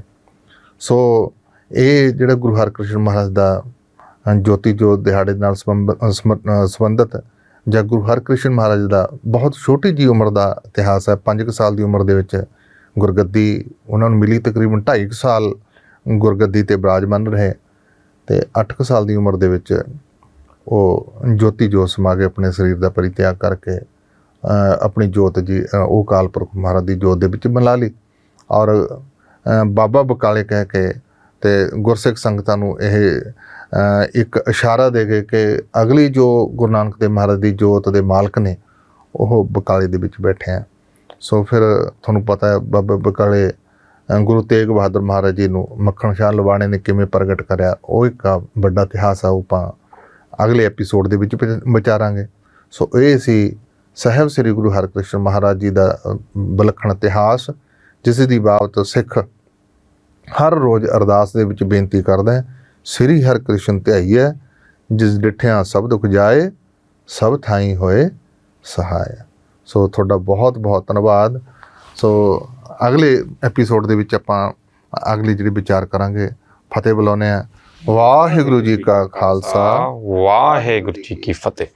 ਸੋ ਇਹ ਜਿਹੜਾ ਗੁਰੂ ਹਰਕ੍ਰਿਸ਼ਨ ਮਹਾਰਾਜ ਦਾ ਜੋਤੀ ਜੋਤ ਦਿਹਾੜੇ ਨਾਲ ਸੰਬੰਧਿਤ ਜਾਂ ਗੁਰੂ ਹਰਕ੍ਰਿਸ਼ਨ ਮਹਾਰਾਜ ਦਾ ਬਹੁਤ ਛੋਟੀ ਜੀ ਉਮਰ ਦਾ ਇਤਿਹਾਸ ਹੈ 5 ਸਾਲ ਦੀ ਉਮਰ ਦੇ ਵਿੱਚ ਗੁਰਗੱਦੀ ਉਹਨਾਂ ਨੂੰ ਮਿਲੀ ਤਕਰੀਬਨ 2.5 ਸਾਲ ਗੁਰਗੱਦੀ ਤੇ ਬਿਰਾਜਮਾਨ ਰਹੇ ਤੇ 8 ਸਾਲ ਦੀ ਉਮਰ ਦੇ ਵਿੱਚ ਉਹ ਜੋਤੀ ਜੋਤ ਸਮਾ ਕੇ ਆਪਣੇ ਸਰੀਰ ਦਾ ਪਰਿਤਿਆਗ ਕਰਕੇ ਆਪਣੀ ਜੋਤ ਜੀ ਉਹ ਕਾਲ ਪੁਰਖ ਮਹਾਰਾਜ ਦੀ ਜੋਤ ਦੇ ਵਿੱਚ ਮਿਲਾ ਲਈ। ਔਰ ਬਾਬਾ ਬਕਾਲੇ ਕਹਿ ਕੇ ਤੇ ਗੁਰਸਿੱਖ ਸੰਗਤਾਂ ਨੂੰ ਇਹ ਇੱਕ ਇਸ਼ਾਰਾ ਦੇ ਗਏ ਕਿ ਅਗਲੀ ਜੋ ਗੁਰੂ ਨਾਨਕ ਦੇਵ ਮਹਾਰਾਜ ਦੀ ਜੋਤ ਦੇ ਮਾਲਕ ਨੇ, ਉਹ ਬਕਾਲੇ ਦੇ ਵਿੱਚ ਬੈਠੇ ਆ। ਸੋ ਫਿਰ ਤੁਹਾਨੂੰ ਪਤਾ ਹੈ, ਬਾਬਾ ਬਕਾਲੇ ਗੁਰੂ ਤੇਗ ਬਹਾਦਰ ਮਹਾਰਾਜ ਜੀ ਨੂੰ ਮੱਖਣ ਸ਼ਾਹ ਲਵਾਣੇ ਨੇ ਕਿਵੇਂ ਪ੍ਰਗਟ ਕਰਿਆ ਉਹ ਇੱਕ ਵੱਡਾ ਇਤਿਹਾਸ ਆ ਉਹ ਆਪਾਂ ਅਗਲੇ ਐਪੀਸੋਡ ਦੇ ਵਿੱਚ ਵਿਚਾਰਾਂਗੇ। ਸੋ ਇਹ ਸੀ ਸਾਹਿਬ ਸ੍ਰੀ ਗੁਰੂ ਹਰਕ੍ਰਿਸ਼ਨ ਮਹਾਰਾਜ ਜੀ ਦਾ ਅ, ਵਿਲੱਖਣ ਇਤਿਹਾਸ ਜਿਸ ਦੀ ਬਾਬਤ ਸਿੱਖ ਹਰ ਰੋਜ਼ ਅਰਦਾਸ ਦੇ ਵਿੱਚ ਬੇਨਤੀ ਕਰਦਾ ਹੈ ਸ੍ਰੀ ਹਰਿਕ੍ਰਿਸ਼ਨ ਧਿਆਈਐ ਜਿਸ ਡਿਠਿਆ ਸਭ ਦੁਖ ਜਾਏ ਸਭ ਥਾਈ ਹੋਏ ਸਹਾਇ ਸੋ ਤੁਹਾਡਾ ਬਹੁਤ ਬਹੁਤ ਧੰਨਵਾਦ। ਸੋ ਅਗਲੇ ਐਪੀਸੋਡ ਦੇ ਵਿੱਚ ਆਪਾਂ ਅਗਲੀ ਜਿਹੜੀ ਵਿਚਾਰ ਕਰਾਂਗੇ, ਫਤਿਹ ਬੁਲਾਉਂਦੇ ਆ ਵਾਹਿਗੁਰੂ ਜੀ ਕਾ ਖਾਲਸਾ। ਵਾਹਿਗੁਰੂ ਜੀ ਕੀ ਫਤਿਹ।